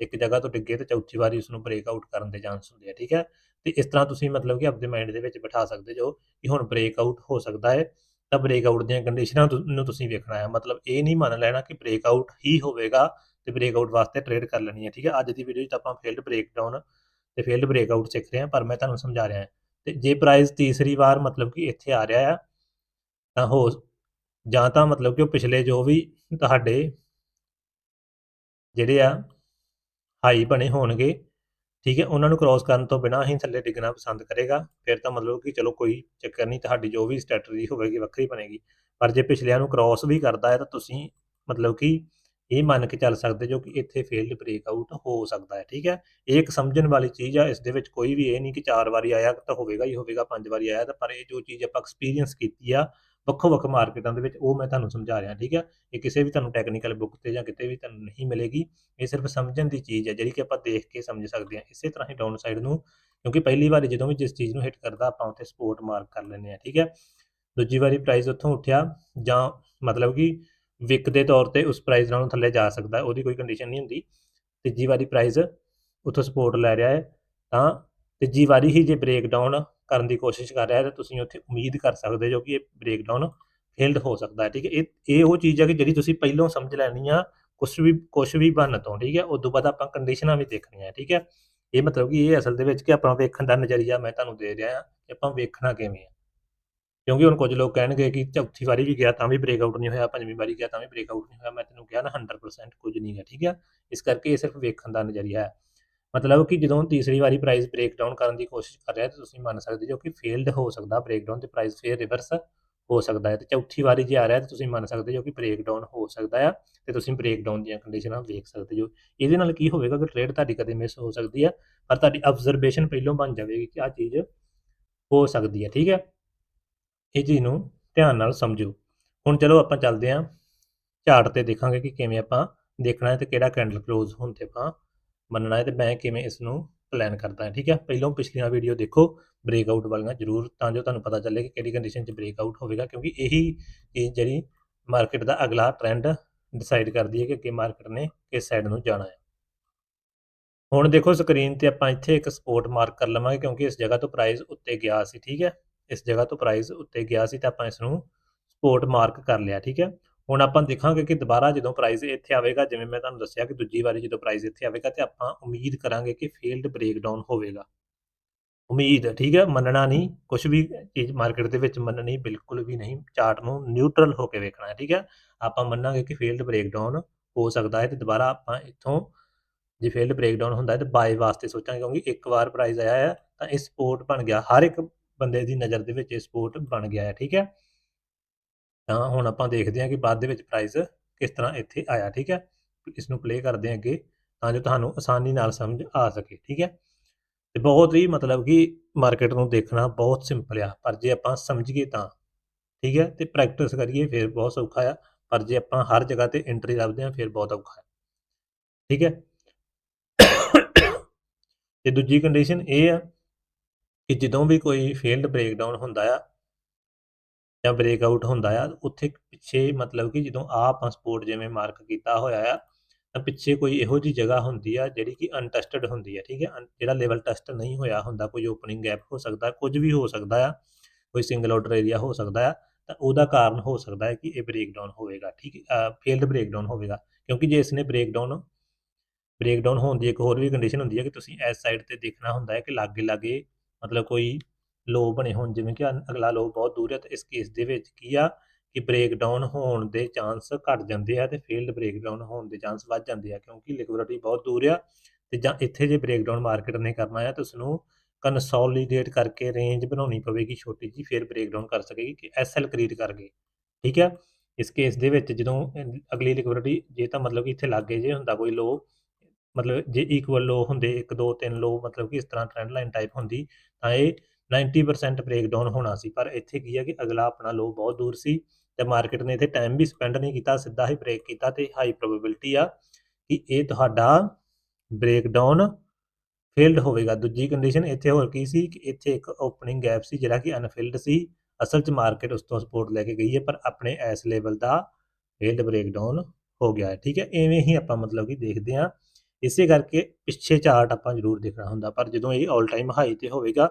ਇੱਕ ਜਗ੍ਹਾ ਤੋਂ ਡਿੱਗੇ ਤੇ ਚੌਥੀ ਵਾਰੀ ਉਸ ਨੂੰ ਬ੍ਰੇਕਆਊਟ ਕਰਨ ਦੇ ਚਾਂਸ ਹੁੰਦੇ ਆ, ਠੀਕ ਹੈ ਤੇ ਇਸ ਤਰ੍ਹਾਂ ਤੁਸੀਂ ਮਤਲਬ ਕਿ ਆਪਣੇ ਮਾਈਂਡ ਦੇ ਵਿੱਚ ਬਿਠਾ ਸਕਦੇ ਜੋ ਕਿ ਹੁਣ ਬ੍ਰੇਕਆਊਟ ਹੋ ਸਕਦਾ ਹੈ, ਤਾਂ ਬ੍ਰੇਕ ਆਊਟ ਦੀਆਂ ਕੰਡੀਸ਼ਨਾਂ ਨੂੰ ਤੁਸੀਂ ਵੇਖਣਾ ਹੈ ਮਤਲਬ ਇਹ ਨਹੀਂ ਮੰਨ ਲੈਣਾ ਕਿ ਬ੍ਰੇਕਆਊਟ ਹੀ ਹੋਵੇਗਾ ਤੇ ਬ੍ਰੇਕਆਊਟ ਵਾਸਤੇ ਟ੍ਰੇਡ ਕਰ ਲੈਣੀ ਹੈ, ਠੀਕ ਹੈ? ਅੱਜ ਦੀ ਵੀਡੀਓ 'ਚ ਆਪਾਂ ਫੀਲਡ ਬ੍ਰੇਕਡਾਊਨ ਤੇ ਫੀਲਡ ਬ੍ਰੇਕਆਊਟ ਸਿੱਖ ਰਹੇ ਹਾਂ, ਪਰ ਮੈਂ ਤੁਹਾਨੂੰ ਸਮਝਾ ਰਿਹਾ ਹਾਂ। ਤੇ ਜੇ ਪ੍ਰਾਈਸ ਤੀਸਰੀ ਵਾਰ ਮਤਲਬ ਕਿ ਇੱਥੇ ਆ ਰਿਹਾ ਆ, ਤਾਂ ਹੋ ਜਾਂ ਤਾਂ ਮਤਲਬ ਕਿ ਉਹ ਪਿਛਲੇ ਜੋ ਵੀ ਤੁਹਾਡੇ ਜਿਹੜੇ ਆ ਹਾਈ ਬਣੇ ਹੋਣਗੇ, ਠੀਕ ਹੈ? ਉਹਨਾਂ ਨੂੰ ਕ੍ਰਾਸ ਕਰਨ ਤੋਂ ਬਿਨਾ ਹੀ ਥੱਲੇ ਡਿੱਗਣਾ ਪਸੰਦ ਕਰੇਗਾ। ਫਿਰ ਤਾਂ ਮਤਲਬ ਕਿ ਚਲੋ ਕੋਈ ਚੱਕਰ ਨਹੀਂ, ਤੁਹਾਡੀ ਜੋ ਵੀ ਸਟ੍ਰੈਟਜੀ ਹੋਵੇਗੀ, ਵੱਖਰੀ ਬਣੇਗੀ। ਪਰ ਜੇ ਪਿਛਲਿਆਂ ਨੂੰ ਕ੍ਰਾਸ ਵੀ ਕਰਦਾ ਹੈ, ਤਾਂ ਤੁਸੀਂ ਮਤਲਬ ਕਿ ਇਹ ਮੰਨ ਕੇ ਚੱਲ ਸਕਦੇ ਜੋ ਕਿ ਇੱਥੇ ਫੇਲਡ ਬ੍ਰੇਕ ਆਊਟ ਹੋ ਸਕਦਾ ਹੈ, ਠੀਕ ਹੈ? ਇਹ ਇੱਕ ਸਮਝਣ ਵਾਲੀ ਚੀਜ਼ ਆ, ਇਸ ਦੇ ਵਿੱਚ ਕੋਈ ਵੀ ਇਹ ਨਹੀਂ ਕਿ ਚਾਰ ਵਾਰੀ ਆਇਆ ਤਾਂ ਹੋਵੇਗਾ ਹੀ ਹੋਵੇਗਾ, ਪੰਜ ਵਾਰੀ ਆਇਆ ਤਾਂ, ਪਰ ਇਹ ਜੋ ਚੀਜ਼ ਆਪਾਂ ਐਕਸਪੀਰੀਅੰਸ ਕੀਤੀ ਆ ਵੱਖੋ ਵੱਖ ਮਾਰਕੀਟਾਂ ਦੇ ਵਿੱਚ, ਉਹ ਮੈਂ ਤੁਹਾਨੂੰ ਸਮਝਾ ਰਿਹਾ, ਠੀਕ ਹੈ? ਇਹ ਕਿਸੇ ਵੀ ਤੁਹਾਨੂੰ ਟੈਕਨੀਕਲ ਬੁੱਕ ਤੇ ਜਾਂ ਕਿਤੇ ਵੀ ਤੁਹਾਨੂੰ ਨਹੀਂ ਮਿਲੇਗੀ, ਇਹ ਸਿਰਫ ਸਮਝਣ ਦੀ ਚੀਜ਼ ਹੈ, ਜਿਹੜੀ ਕਿ ਆਪਾਂ ਦੇਖ ਕੇ ਸਮਝ ਸਕਦੇ ਹਾਂ। ਇਸੇ ਤਰ੍ਹਾਂ ਹੀ ਡਾਊਨ ਸਾਈਡ ਨੂੰ, ਕਿਉਂਕਿ ਪਹਿਲੀ ਵਾਰੀ ਜਦੋਂ ਵੀ ਜਿਸ ਚੀਜ਼ ਨੂੰ ਹਿੱਟ ਕਰਦਾ, ਆਪਾਂ ਉੱਥੇ ਸਪੋਰਟ ਮਾਰਕ ਕਰ ਲੈਂਦੇ ਆ ਠੀਕ ਹੈ? ਦੂਜੀ ਵਾਰੀ ਪ੍ਰਾਈਸ ਉੱਥੋਂ ਉੱਠਿਆ ਜਾਂ ਮਤਲਬ ਕਿ ਵਿਕ ਦੇ ਤੌਰ ਤੇ ਉਸ ਪ੍ਰਾਈਸ ਨਾਲੋਂ ਥੱਲੇ ਜਾ ਸਕਦਾ, ਉਹਦੀ ਕੋਈ ਕੰਡੀਸ਼ਨ ਨਹੀਂ ਹੁੰਦੀ। ਤੀਜੀ ਵਾਰੀ ਪ੍ਰਾਈਸ ਉੱਥੋਂ ਸਪੋਰਟ ਲੈ ਰਿਹਾ ਹੈ, ਤਾਂ ਤੀਜੀ ਵਾਰੀ ਹੀ ਜੇ ਬ੍ਰੇਕ ਡਾਊਨ ਕਰਨ ਦੀ ਕੋਸ਼ਿਸ਼ ਕਰ ਰਿਹਾ ਹੈ, ਤਾਂ ਤੁਸੀਂ ਉੱਥੇ ਉਮੀਦ ਕਰ ਸਕਦੇ ਜੋ ਕਿ ਇਹ ਬ੍ਰੇਕਡਾਊਨ ਫੇਲਡ ਹੋ ਸਕਦਾ ਹੈ, ਠੀਕ ਹੈ? ਇਹ ਇਹ ਉਹ ਚੀਜ਼ ਹੈ ਕਿ ਜਿਹੜੀ ਤੁਸੀਂ ਪਹਿਲਾਂ ਸਮਝ ਲੈਣੀ ਆ ਕੁਝ ਵੀ ਕੁਝ ਵੀ ਬਣਨ ਤੋਂ, ਠੀਕ ਹੈ? ਉਸ ਤੋਂ ਬਾਅਦ ਆਪਾਂ ਕੰਡੀਸ਼ਨਾਂ ਵੀ ਦੇਖਣੀਆਂ, ਠੀਕ ਹੈ? ਇਹ ਮਤਲਬ ਕਿ ਇਹ ਅਸਲ ਦੇ ਵਿੱਚ ਕਿ ਆਪਾਂ ਵੇਖਣ ਦਾ ਨਜ਼ਰੀਆ ਮੈਂ ਤੁਹਾਨੂੰ ਦੇ ਰਿਹਾ ਹਾਂ ਕਿ ਆਪਾਂ ਵੇਖਣਾ ਕਿਵੇਂ ਆ। ਕਿਉਂਕਿ ਹੁਣ ਕੁਝ ਲੋਕ ਕਹਿਣਗੇ ਕਿ ਚੌਥੀ ਵਾਰੀ ਵੀ ਗਿਆ ਤਾਂ ਵੀ ਬ੍ਰੇਕ ਆਊਟ ਨਹੀਂ ਹੋਇਆ, ਪੰਜਵੀਂ ਵਾਰੀ ਗਿਆ ਤਾਂ ਵੀ ਬ੍ਰੇਕ ਆਊਟ ਨਹੀਂ ਹੋਇਆ। ਮੈਂ ਤੈਨੂੰ ਕਿਹਾ ਨਾ 100% ਕੁਝ ਨਹੀਂ ਹੈ, ਠੀਕ ਹੈ ਇਸ ਕਰਕੇ ਇਹ ਸਿਰਫ ਵੇਖਣ ਦਾ ਨਜ਼ਰੀਆ ਹੈ। ਮਤਲਬ ਕਿ ਜਦੋਂ ਤੀਸਰੀ ਵਾਰੀ ਪ੍ਰਾਈਸ ਬ੍ਰੇਕ ਡਾਊਨ ਕਰਨ ਦੀ ਕੋਸ਼ਿਸ਼ ਕਰ ਰਿਹਾ ਤਾਂ ਤੁਸੀਂ ਮੰਨ ਸਕਦੇ ਹੋ ਕਿ ਫੇਲਡ ਹੋ ਸਕਦਾ ਬ੍ਰੇਕ ਡਾਊਨ ਤੇ ਪ੍ਰਾਈਸ ਫੇਰ ਰਿਵਰਸ ਹੋ ਸਕਦਾ ਹੈ ਤੇ ਚੌਥੀ ਵਾਰੀ ਜੇ ਆ ਰਿਹਾ ਤਾਂ ਤੁਸੀਂ ਮੰਨ ਸਕਦੇ ਹੋ ਕਿ ਬ੍ਰੇਕ ਡਾਊਨ ਹੋ ਸਕਦਾ ਹੈ ਤੇ ਤੁਸੀਂ ਬ੍ਰੇਕ ਡਾਊਨ ਦੀਆਂ ਕੰਡੀਸ਼ਨਾਂ ਵੇਖ ਸਕਦੇ ਹੋ। ਇਹਦੇ ਨਾਲ ਕੀ ਹੋਵੇਗਾ ਕਿ ਟ੍ਰੇਡ ਤੁਹਾਡੀ ਕਦੇ ਮਿਸ ਹੋ ਸਕਦੀ ਹੈ ਪਰ ਤੁਹਾਡੀ ਆਬਜ਼ਰਵੇਸ਼ਨ ਪਹਿਲਾਂ ਬਣ ਜਾਵੇਗੀ ਕਿ ਆ ਚੀਜ਼ ਹੋ ਸਕਦੀ ਹੈ ਠੀਕ ਹੈ ਇਹ ਚੀਜ਼ ਨੂੰ ਧਿਆਨ ਨਾਲ ਸਮਝੋ। ਹੁਣ ਚਲੋ ਆਪਾਂ ਚੱਲਦੇ ਹਾਂ। ਚਾਰਟ ਤੇ ਦੇਖਾਂਗੇ ਕਿ ਕਿਵੇਂ ਆਪਾਂ ਦੇਖਣਾ ਹੈ ਤੇ ਕਿਹੜਾ ਕੈਂਡਲ ਕਲੋਜ਼ ਹੋਣ ਤੇ ਆਪਾਂ ਮੰਨਣਾ ਹੈ ਤੇ ਮੈਂ ਕਿਵੇਂ ਇਸ ਨੂੰ ਪਲਾਨ ਕਰਦਾ ਹਾਂ, ਠੀਕ ਹੈ? ਪਹਿਲਾਂ ਪਿਛਲੀਆਂ ਵੀਡੀਓ ਦੇਖੋ ਬ੍ਰੇਕਆਊਟ ਵਾਲੀਆਂ ਜ਼ਰੂਰ, ਤਾਂ ਜੋ ਤੁਹਾਨੂੰ ਪਤਾ ਚੱਲੇ ਕਿ ਕਿਹੜੀ ਕੰਡੀਸ਼ਨ 'ਚ ਬ੍ਰੇਕਆਊਟ ਹੋਵੇਗਾ, ਕਿਉਂਕਿ ਇਹੀ ਚੀਜ਼ ਜਿਹੜੀ ਮਾਰਕੀਟ ਦਾ ਅਗਲਾ ਟ੍ਰੈਂਡ ਡਿਸਾਈਡ ਕਰਦੀ ਹੈ ਕਿ ਅੱਗੇ ਮਾਰਕੀਟ ਨੇ ਕਿਸ ਸਾਈਡ ਨੂੰ ਜਾਣਾ ਹੈ। ਹੁਣ ਦੇਖੋ ਸਕਰੀਨ ਤੇ ਆਪਾਂ ਇੱਥੇ ਇੱਕ ਸਪੋਰਟ ਮਾਰਕ ਕਰ ਲਵਾਂਗੇ, ਕਿਉਂਕਿ ਇਸ ਜਗ੍ਹਾ ਤੋਂ ਪ੍ਰਾਈਸ ਉੱਤੇ ਗਿਆ ਸੀ, ਠੀਕ ਹੈ? ਇਸ ਜਗ੍ਹਾ ਤੋਂ ਪ੍ਰਾਈਸ ਉੱਤੇ ਗਿਆ ਸੀ ਤਾਂ ਆਪਾਂ ਇਸ ਨੂੰ ਸਪੋਰਟ ਮਾਰਕ ਕਰ ਲਿਆ, ਠੀਕ ਹੈ? ਹੁਣ ਆਪਾਂ ਦੇਖਾਂਗੇ ਕਿ ਦੁਬਾਰਾ ਜਦੋਂ ਪ੍ਰਾਈਸ ਇੱਥੇ ਆਵੇਗਾ, ਜਿਵੇਂ ਮੈਂ ਤੁਹਾਨੂੰ ਦੱਸਿਆ ਕਿ ਦੂਜੀ ਵਾਰੀ ਜਦੋਂ ਪ੍ਰਾਈਸ ਇੱਥੇ ਆਵੇਗਾ ਤੇ ਆਪਾਂ ਉਮੀਦ ਕਰਾਂਗੇ ਕਿ ਫੀਲਡ ਬ੍ਰੇਕਡਾਊਨ ਹੋਵੇਗਾ। ਉਮੀਦ, ਠੀਕ ਹੈ? ਮੰਨਣਾ ਨਹੀਂ ਕੁਝ ਵੀ ਚੀਜ਼ ਮਾਰਕੀਟ ਦੇ ਵਿੱਚ ਮੰਨਣੀ ਬਿਲਕੁਲ ਵੀ ਨਹੀਂ ਚਾਰਟ ਨੂੰ ਨਿਊਟਰਲ ਹੋ ਕੇ ਵੇਖਣਾ ਹੈ, ਠੀਕ ਹੈ? ਆਪਾਂ ਮੰਨਾਂਗੇ ਕਿ ਫੀਲਡ ਬ੍ਰੇਕਡਾਊਨ ਹੋ ਸਕਦਾ ਹੈ ਤੇ ਦੁਬਾਰਾ ਆਪਾਂ ਇੱਥੋਂ ਜੇ ਫੀਲਡ ਬ੍ਰੇਕਡਾਊਨ ਹੁੰਦਾ ਹੈ ਤੇ ਬਾਏ ਵਾਸਤੇ ਸੋਚਾਂਗੇ, ਕਿਉਂਕਿ ਇੱਕ ਵਾਰ ਪ੍ਰਾਈਸ ਆਇਆ ਹੈ ਤਾਂ ਇਹ ਸਪੋਰਟ ਬਣ ਗਿਆ। ਹਰ ਇੱਕ ਬੰਦੇ ਦੀ ਨਜ਼ਰ ਦੇ ਵਿੱਚ ਇਹ ਸਪੋਰਟ ਬਣ ਗਿਆ ਹੈ, ਠੀਕ ਹੈ? ਤਾਂ ਹੁਣ ਆਪਾਂ ਦੇਖਦੇ ਹਾਂ ਕਿ ਬਾਅਦ ਦੇ ਵਿੱਚ ਪ੍ਰਾਈਸ ਕਿਸ ਤਰ੍ਹਾਂ ਇੱਥੇ ਆਇਆ, ਠੀਕ ਹੈ? ਇਸ ਨੂੰ ਪਲੇ ਕਰਦੇ ਹਾਂ ਅੱਗੇ ਤਾਂ ਜੋ ਤੁਹਾਨੂੰ ਆਸਾਨੀ ਨਾਲ ਸਮਝ ਆ ਸਕੇ, ਠੀਕ ਹੈ? ਤੇ ਬਹੁਤ ਹੀ ਮਤਲਬ ਕਿ ਮਾਰਕੀਟ ਨੂੰ ਦੇਖਣਾ ਬਹੁਤ ਸਿੰਪਲ ਆ, ਪਰ ਜੇ ਆਪਾਂ ਸਮਝੀਏ ਤਾਂ, ਠੀਕ ਹੈ? ਤੇ ਪ੍ਰੈਕਟਿਸ ਕਰੀਏ ਫਿਰ ਬਹੁਤ ਸੌਖਾ ਆ, ਪਰ ਜੇ ਆਪਾਂ ਹਰ ਜਗ੍ਹਾ ਤੇ ਐਂਟਰੀ ਲੱਭਦੇ ਹਾਂ ਫਿਰ ਬਹੁਤ ਔਖਾ ਹੈ, ਠੀਕ ਹੈ? ਤੇ ਦੂਜੀ ਕੰਡੀਸ਼ਨ ਇਹ ਆ ਕਿ ਜਦੋਂ ਵੀ ਕੋਈ ਫੀਲਡ ਬ੍ਰੇਕਡਾਊਨ ਹੁੰਦਾ ਆ ਜਾਂ ਬ੍ਰੇਕਆਊਟ ਹੁੰਦਾ ਆ, ਉੱਥੇ ਪਿੱਛੇ ਮਤਲਬ ਕਿ ਜਦੋਂ ਆ ਆਪਾਂ ਸਪੋਰਟ ਜਿਵੇਂ ਮਾਰਕ ਕੀਤਾ ਹੋਇਆ ਆ, ਤਾਂ ਪਿੱਛੇ ਕੋਈ ਇਹੋ ਜੀ ਜਗ੍ਹਾ ਹੁੰਦੀ ਆ ਜਿਹੜੀ ਕਿ ਅਨਟੈਸਟਡ ਹੁੰਦੀ ਆ, ਠੀਕ ਹੈ ਅਨ- ਜਿਹੜਾ ਲੈਵਲ ਟੈਸਟ ਨਹੀਂ ਹੋਇਆ ਹੁੰਦਾ, ਕੋਈ ਓਪਨਿੰਗ ਗੈਪ ਹੋ ਸਕਦਾ, ਕੁਝ ਵੀ ਹੋ ਸਕਦਾ ਆ, ਕੋਈ ਸਿੰਗਲ ਆਰਡਰ ਏਰੀਆ ਹੋ ਸਕਦਾ ਆ, ਤਾਂ ਉਹਦਾ ਕਾਰਨ ਹੋ ਸਕਦਾ ਹੈ ਕਿ ਇਹ ਬ੍ਰੇਕਡਾਊਨ ਹੋਵੇਗਾ, ਠੀਕ ਹੈ ਫੀਲਡ ਬ੍ਰੇਕਡਾਊਨ ਹੋਵੇਗਾ, ਕਿਉਂਕਿ ਜੇ ਇਸ ਨੇ ਬ੍ਰੇਕਡਾਊਨ ਬ੍ਰੇਕਡਾਊਨ ਹੋਣ ਦੀ ਇੱਕ ਹੋਰ ਵੀ ਕੰਡੀਸ਼ਨ ਹੁੰਦੀ ਹੈ ਕਿ ਤੁਸੀਂ ਇਸ ਸਾਈਡ ਤੇ ਦੇਖਣਾ ਹੁੰਦਾ ਹੈ ਕਿ ਲਾਗੇ ਲਾਗੇ ਮਤਲਬ ਕੋਈ ਲੋ ਬਣੇ ਹੋਣ, ਜਿਵੇਂ ਕਿ ਅਗਲਾ ਲੋ ਬਹੁਤ ਦੂਰ ਹੈ ਤੇ ਇਸ ਕੇਸ ਦੇ ਵਿੱਚ ਕੀ ਆ ਕਿ ਬ੍ਰੇਕਡਾਊਨ ਹੋਣ ਦੇ ਚਾਂਸ ਘਟ ਜਾਂਦੇ ਆ ਤੇ ਫੀਲਡ ਬ੍ਰੇਕਡਾਊਨ ਹੋਣ ਦੇ ਚਾਂਸ ਵੱਧ ਜਾਂਦੇ ਆ, ਕਿਉਂਕਿ ਲਿਕੁਇਡਿਟੀ ਬਹੁਤ ਦੂਰ ਆ ਤੇ ਜਾਂ ਇੱਥੇ ਜੇ ਬ੍ਰੇਕਡਾਊਨ ਮਾਰਕੀਟ ਨੇ ਕਰਨਾ ਹੈ ਤਾਂ ਉਸ ਨੂੰ ਕੰਸੋਲੀਡੇਟ ਕਰਕੇ ਰੇਂਜ ਬਣਾਉਣੀ ਪਵੇਗੀ ਛੋਟੀ ਜੀ ਫਿਰ ਬ੍ਰੇਕਡਾਊਨ ਕਰ ਸਕੇਗੀ ਕਿ ਐਸਐਲ ਕ੍ਰੀਏਟ ਕਰਕੇ ਠੀਕ ਹੈ ਇਸ ਕੇਸ ਦੇ ਵਿੱਚ ਜਦੋਂ ਅਗਲੀ ਲਿਕੁਇਡਿਟੀ ਜੇ ਤਾਂ ਮਤਲਬ ਕਿ ਇੱਥੇ ਲਾਗੇ ਜੇ ਹੁੰਦਾ ਕੋਈ ਲੋ ਮਤਲਬ ਜੇ ਇਕੁਅਲ ਲੋ ਹੁੰਦੇ 1 2 3 ਲੋ ਮਤਲਬ ਕਿ ਇਸ ਤਰ੍ਹਾਂ ਟ੍ਰੈਂਡ ਲਾਈਨ ਟਾਈਪ ਹੁੰਦੀ, ਤਾਂ ਇਹ 90% ਬ੍ਰੇਕਡਾਊਨ ਹੋਣਾ ਸੀ। ਪਰ ਇੱਥੇ ਕੀ ਹੈ ਕਿ ਅਗਲਾ ਆਪਣਾ ਲੋ ਬਹੁਤ ਦੂਰ ਸੀ ਤੇ ਮਾਰਕੀਟ ਨੇ ਇੱਥੇ ਟਾਈਮ ਵੀ ਸਪੈਂਡ ਨਹੀਂ ਕੀਤਾ, ਸਿੱਧਾ ਹੀ ਬ੍ਰੇਕ ਕੀਤਾ ਤੇ ਹਾਈ ਪ੍ਰੋਬੇਬਿਲਟੀ ਆ ਕਿ ਇਹ ਤੁਹਾਡਾ ਬ੍ਰੇਕਡਾਊਨ ਫੇਲਡ ਹੋਵੇਗਾ। ਦੂਜੀ ਕੰਡੀਸ਼ਨ ਇੱਥੇ ਹੋਰ ਕੀ ਸੀ ਕਿ ਇੱਥੇ ਇੱਕ ਓਪਨਿੰਗ ਗੈਪ ਸੀ ਜਿਹੜਾ ਕਿ ਅਨਫਿਲਡ ਸੀ, ਅਸਲ 'ਚ ਮਾਰਕੀਟ ਉਸ ਤੋਂ ਸਪੋਰਟ ਲੈ ਕੇ ਗਈ ਹੈ, ਪਰ ਆਪਣੇ ਇਸ ਲੈਵਲ ਦਾ ਫੇਲਡ ਬ੍ਰੇਕਡਾਊਨ ਹੋ ਗਿਆ ਹੈ। ਠੀਕ ਹੈ ਐਵੇਂ ਹੀ ਆਪਾਂ ਮਤਲਬ ਕਿ ਦੇਖਦੇ ਹਾਂ। ਇਸੇ ਕਰਕੇ ਪਿੱਛੇ ਚਾਰਟ ਆਪਾਂ ਜ਼ਰੂਰ ਦੇਖਣਾ ਹੁੰਦਾ, ਪਰ ਜਦੋਂ ਇਹ 올 ਟਾਈਮ ਹਾਈ ਤੇ ਹੋਵੇਗਾ,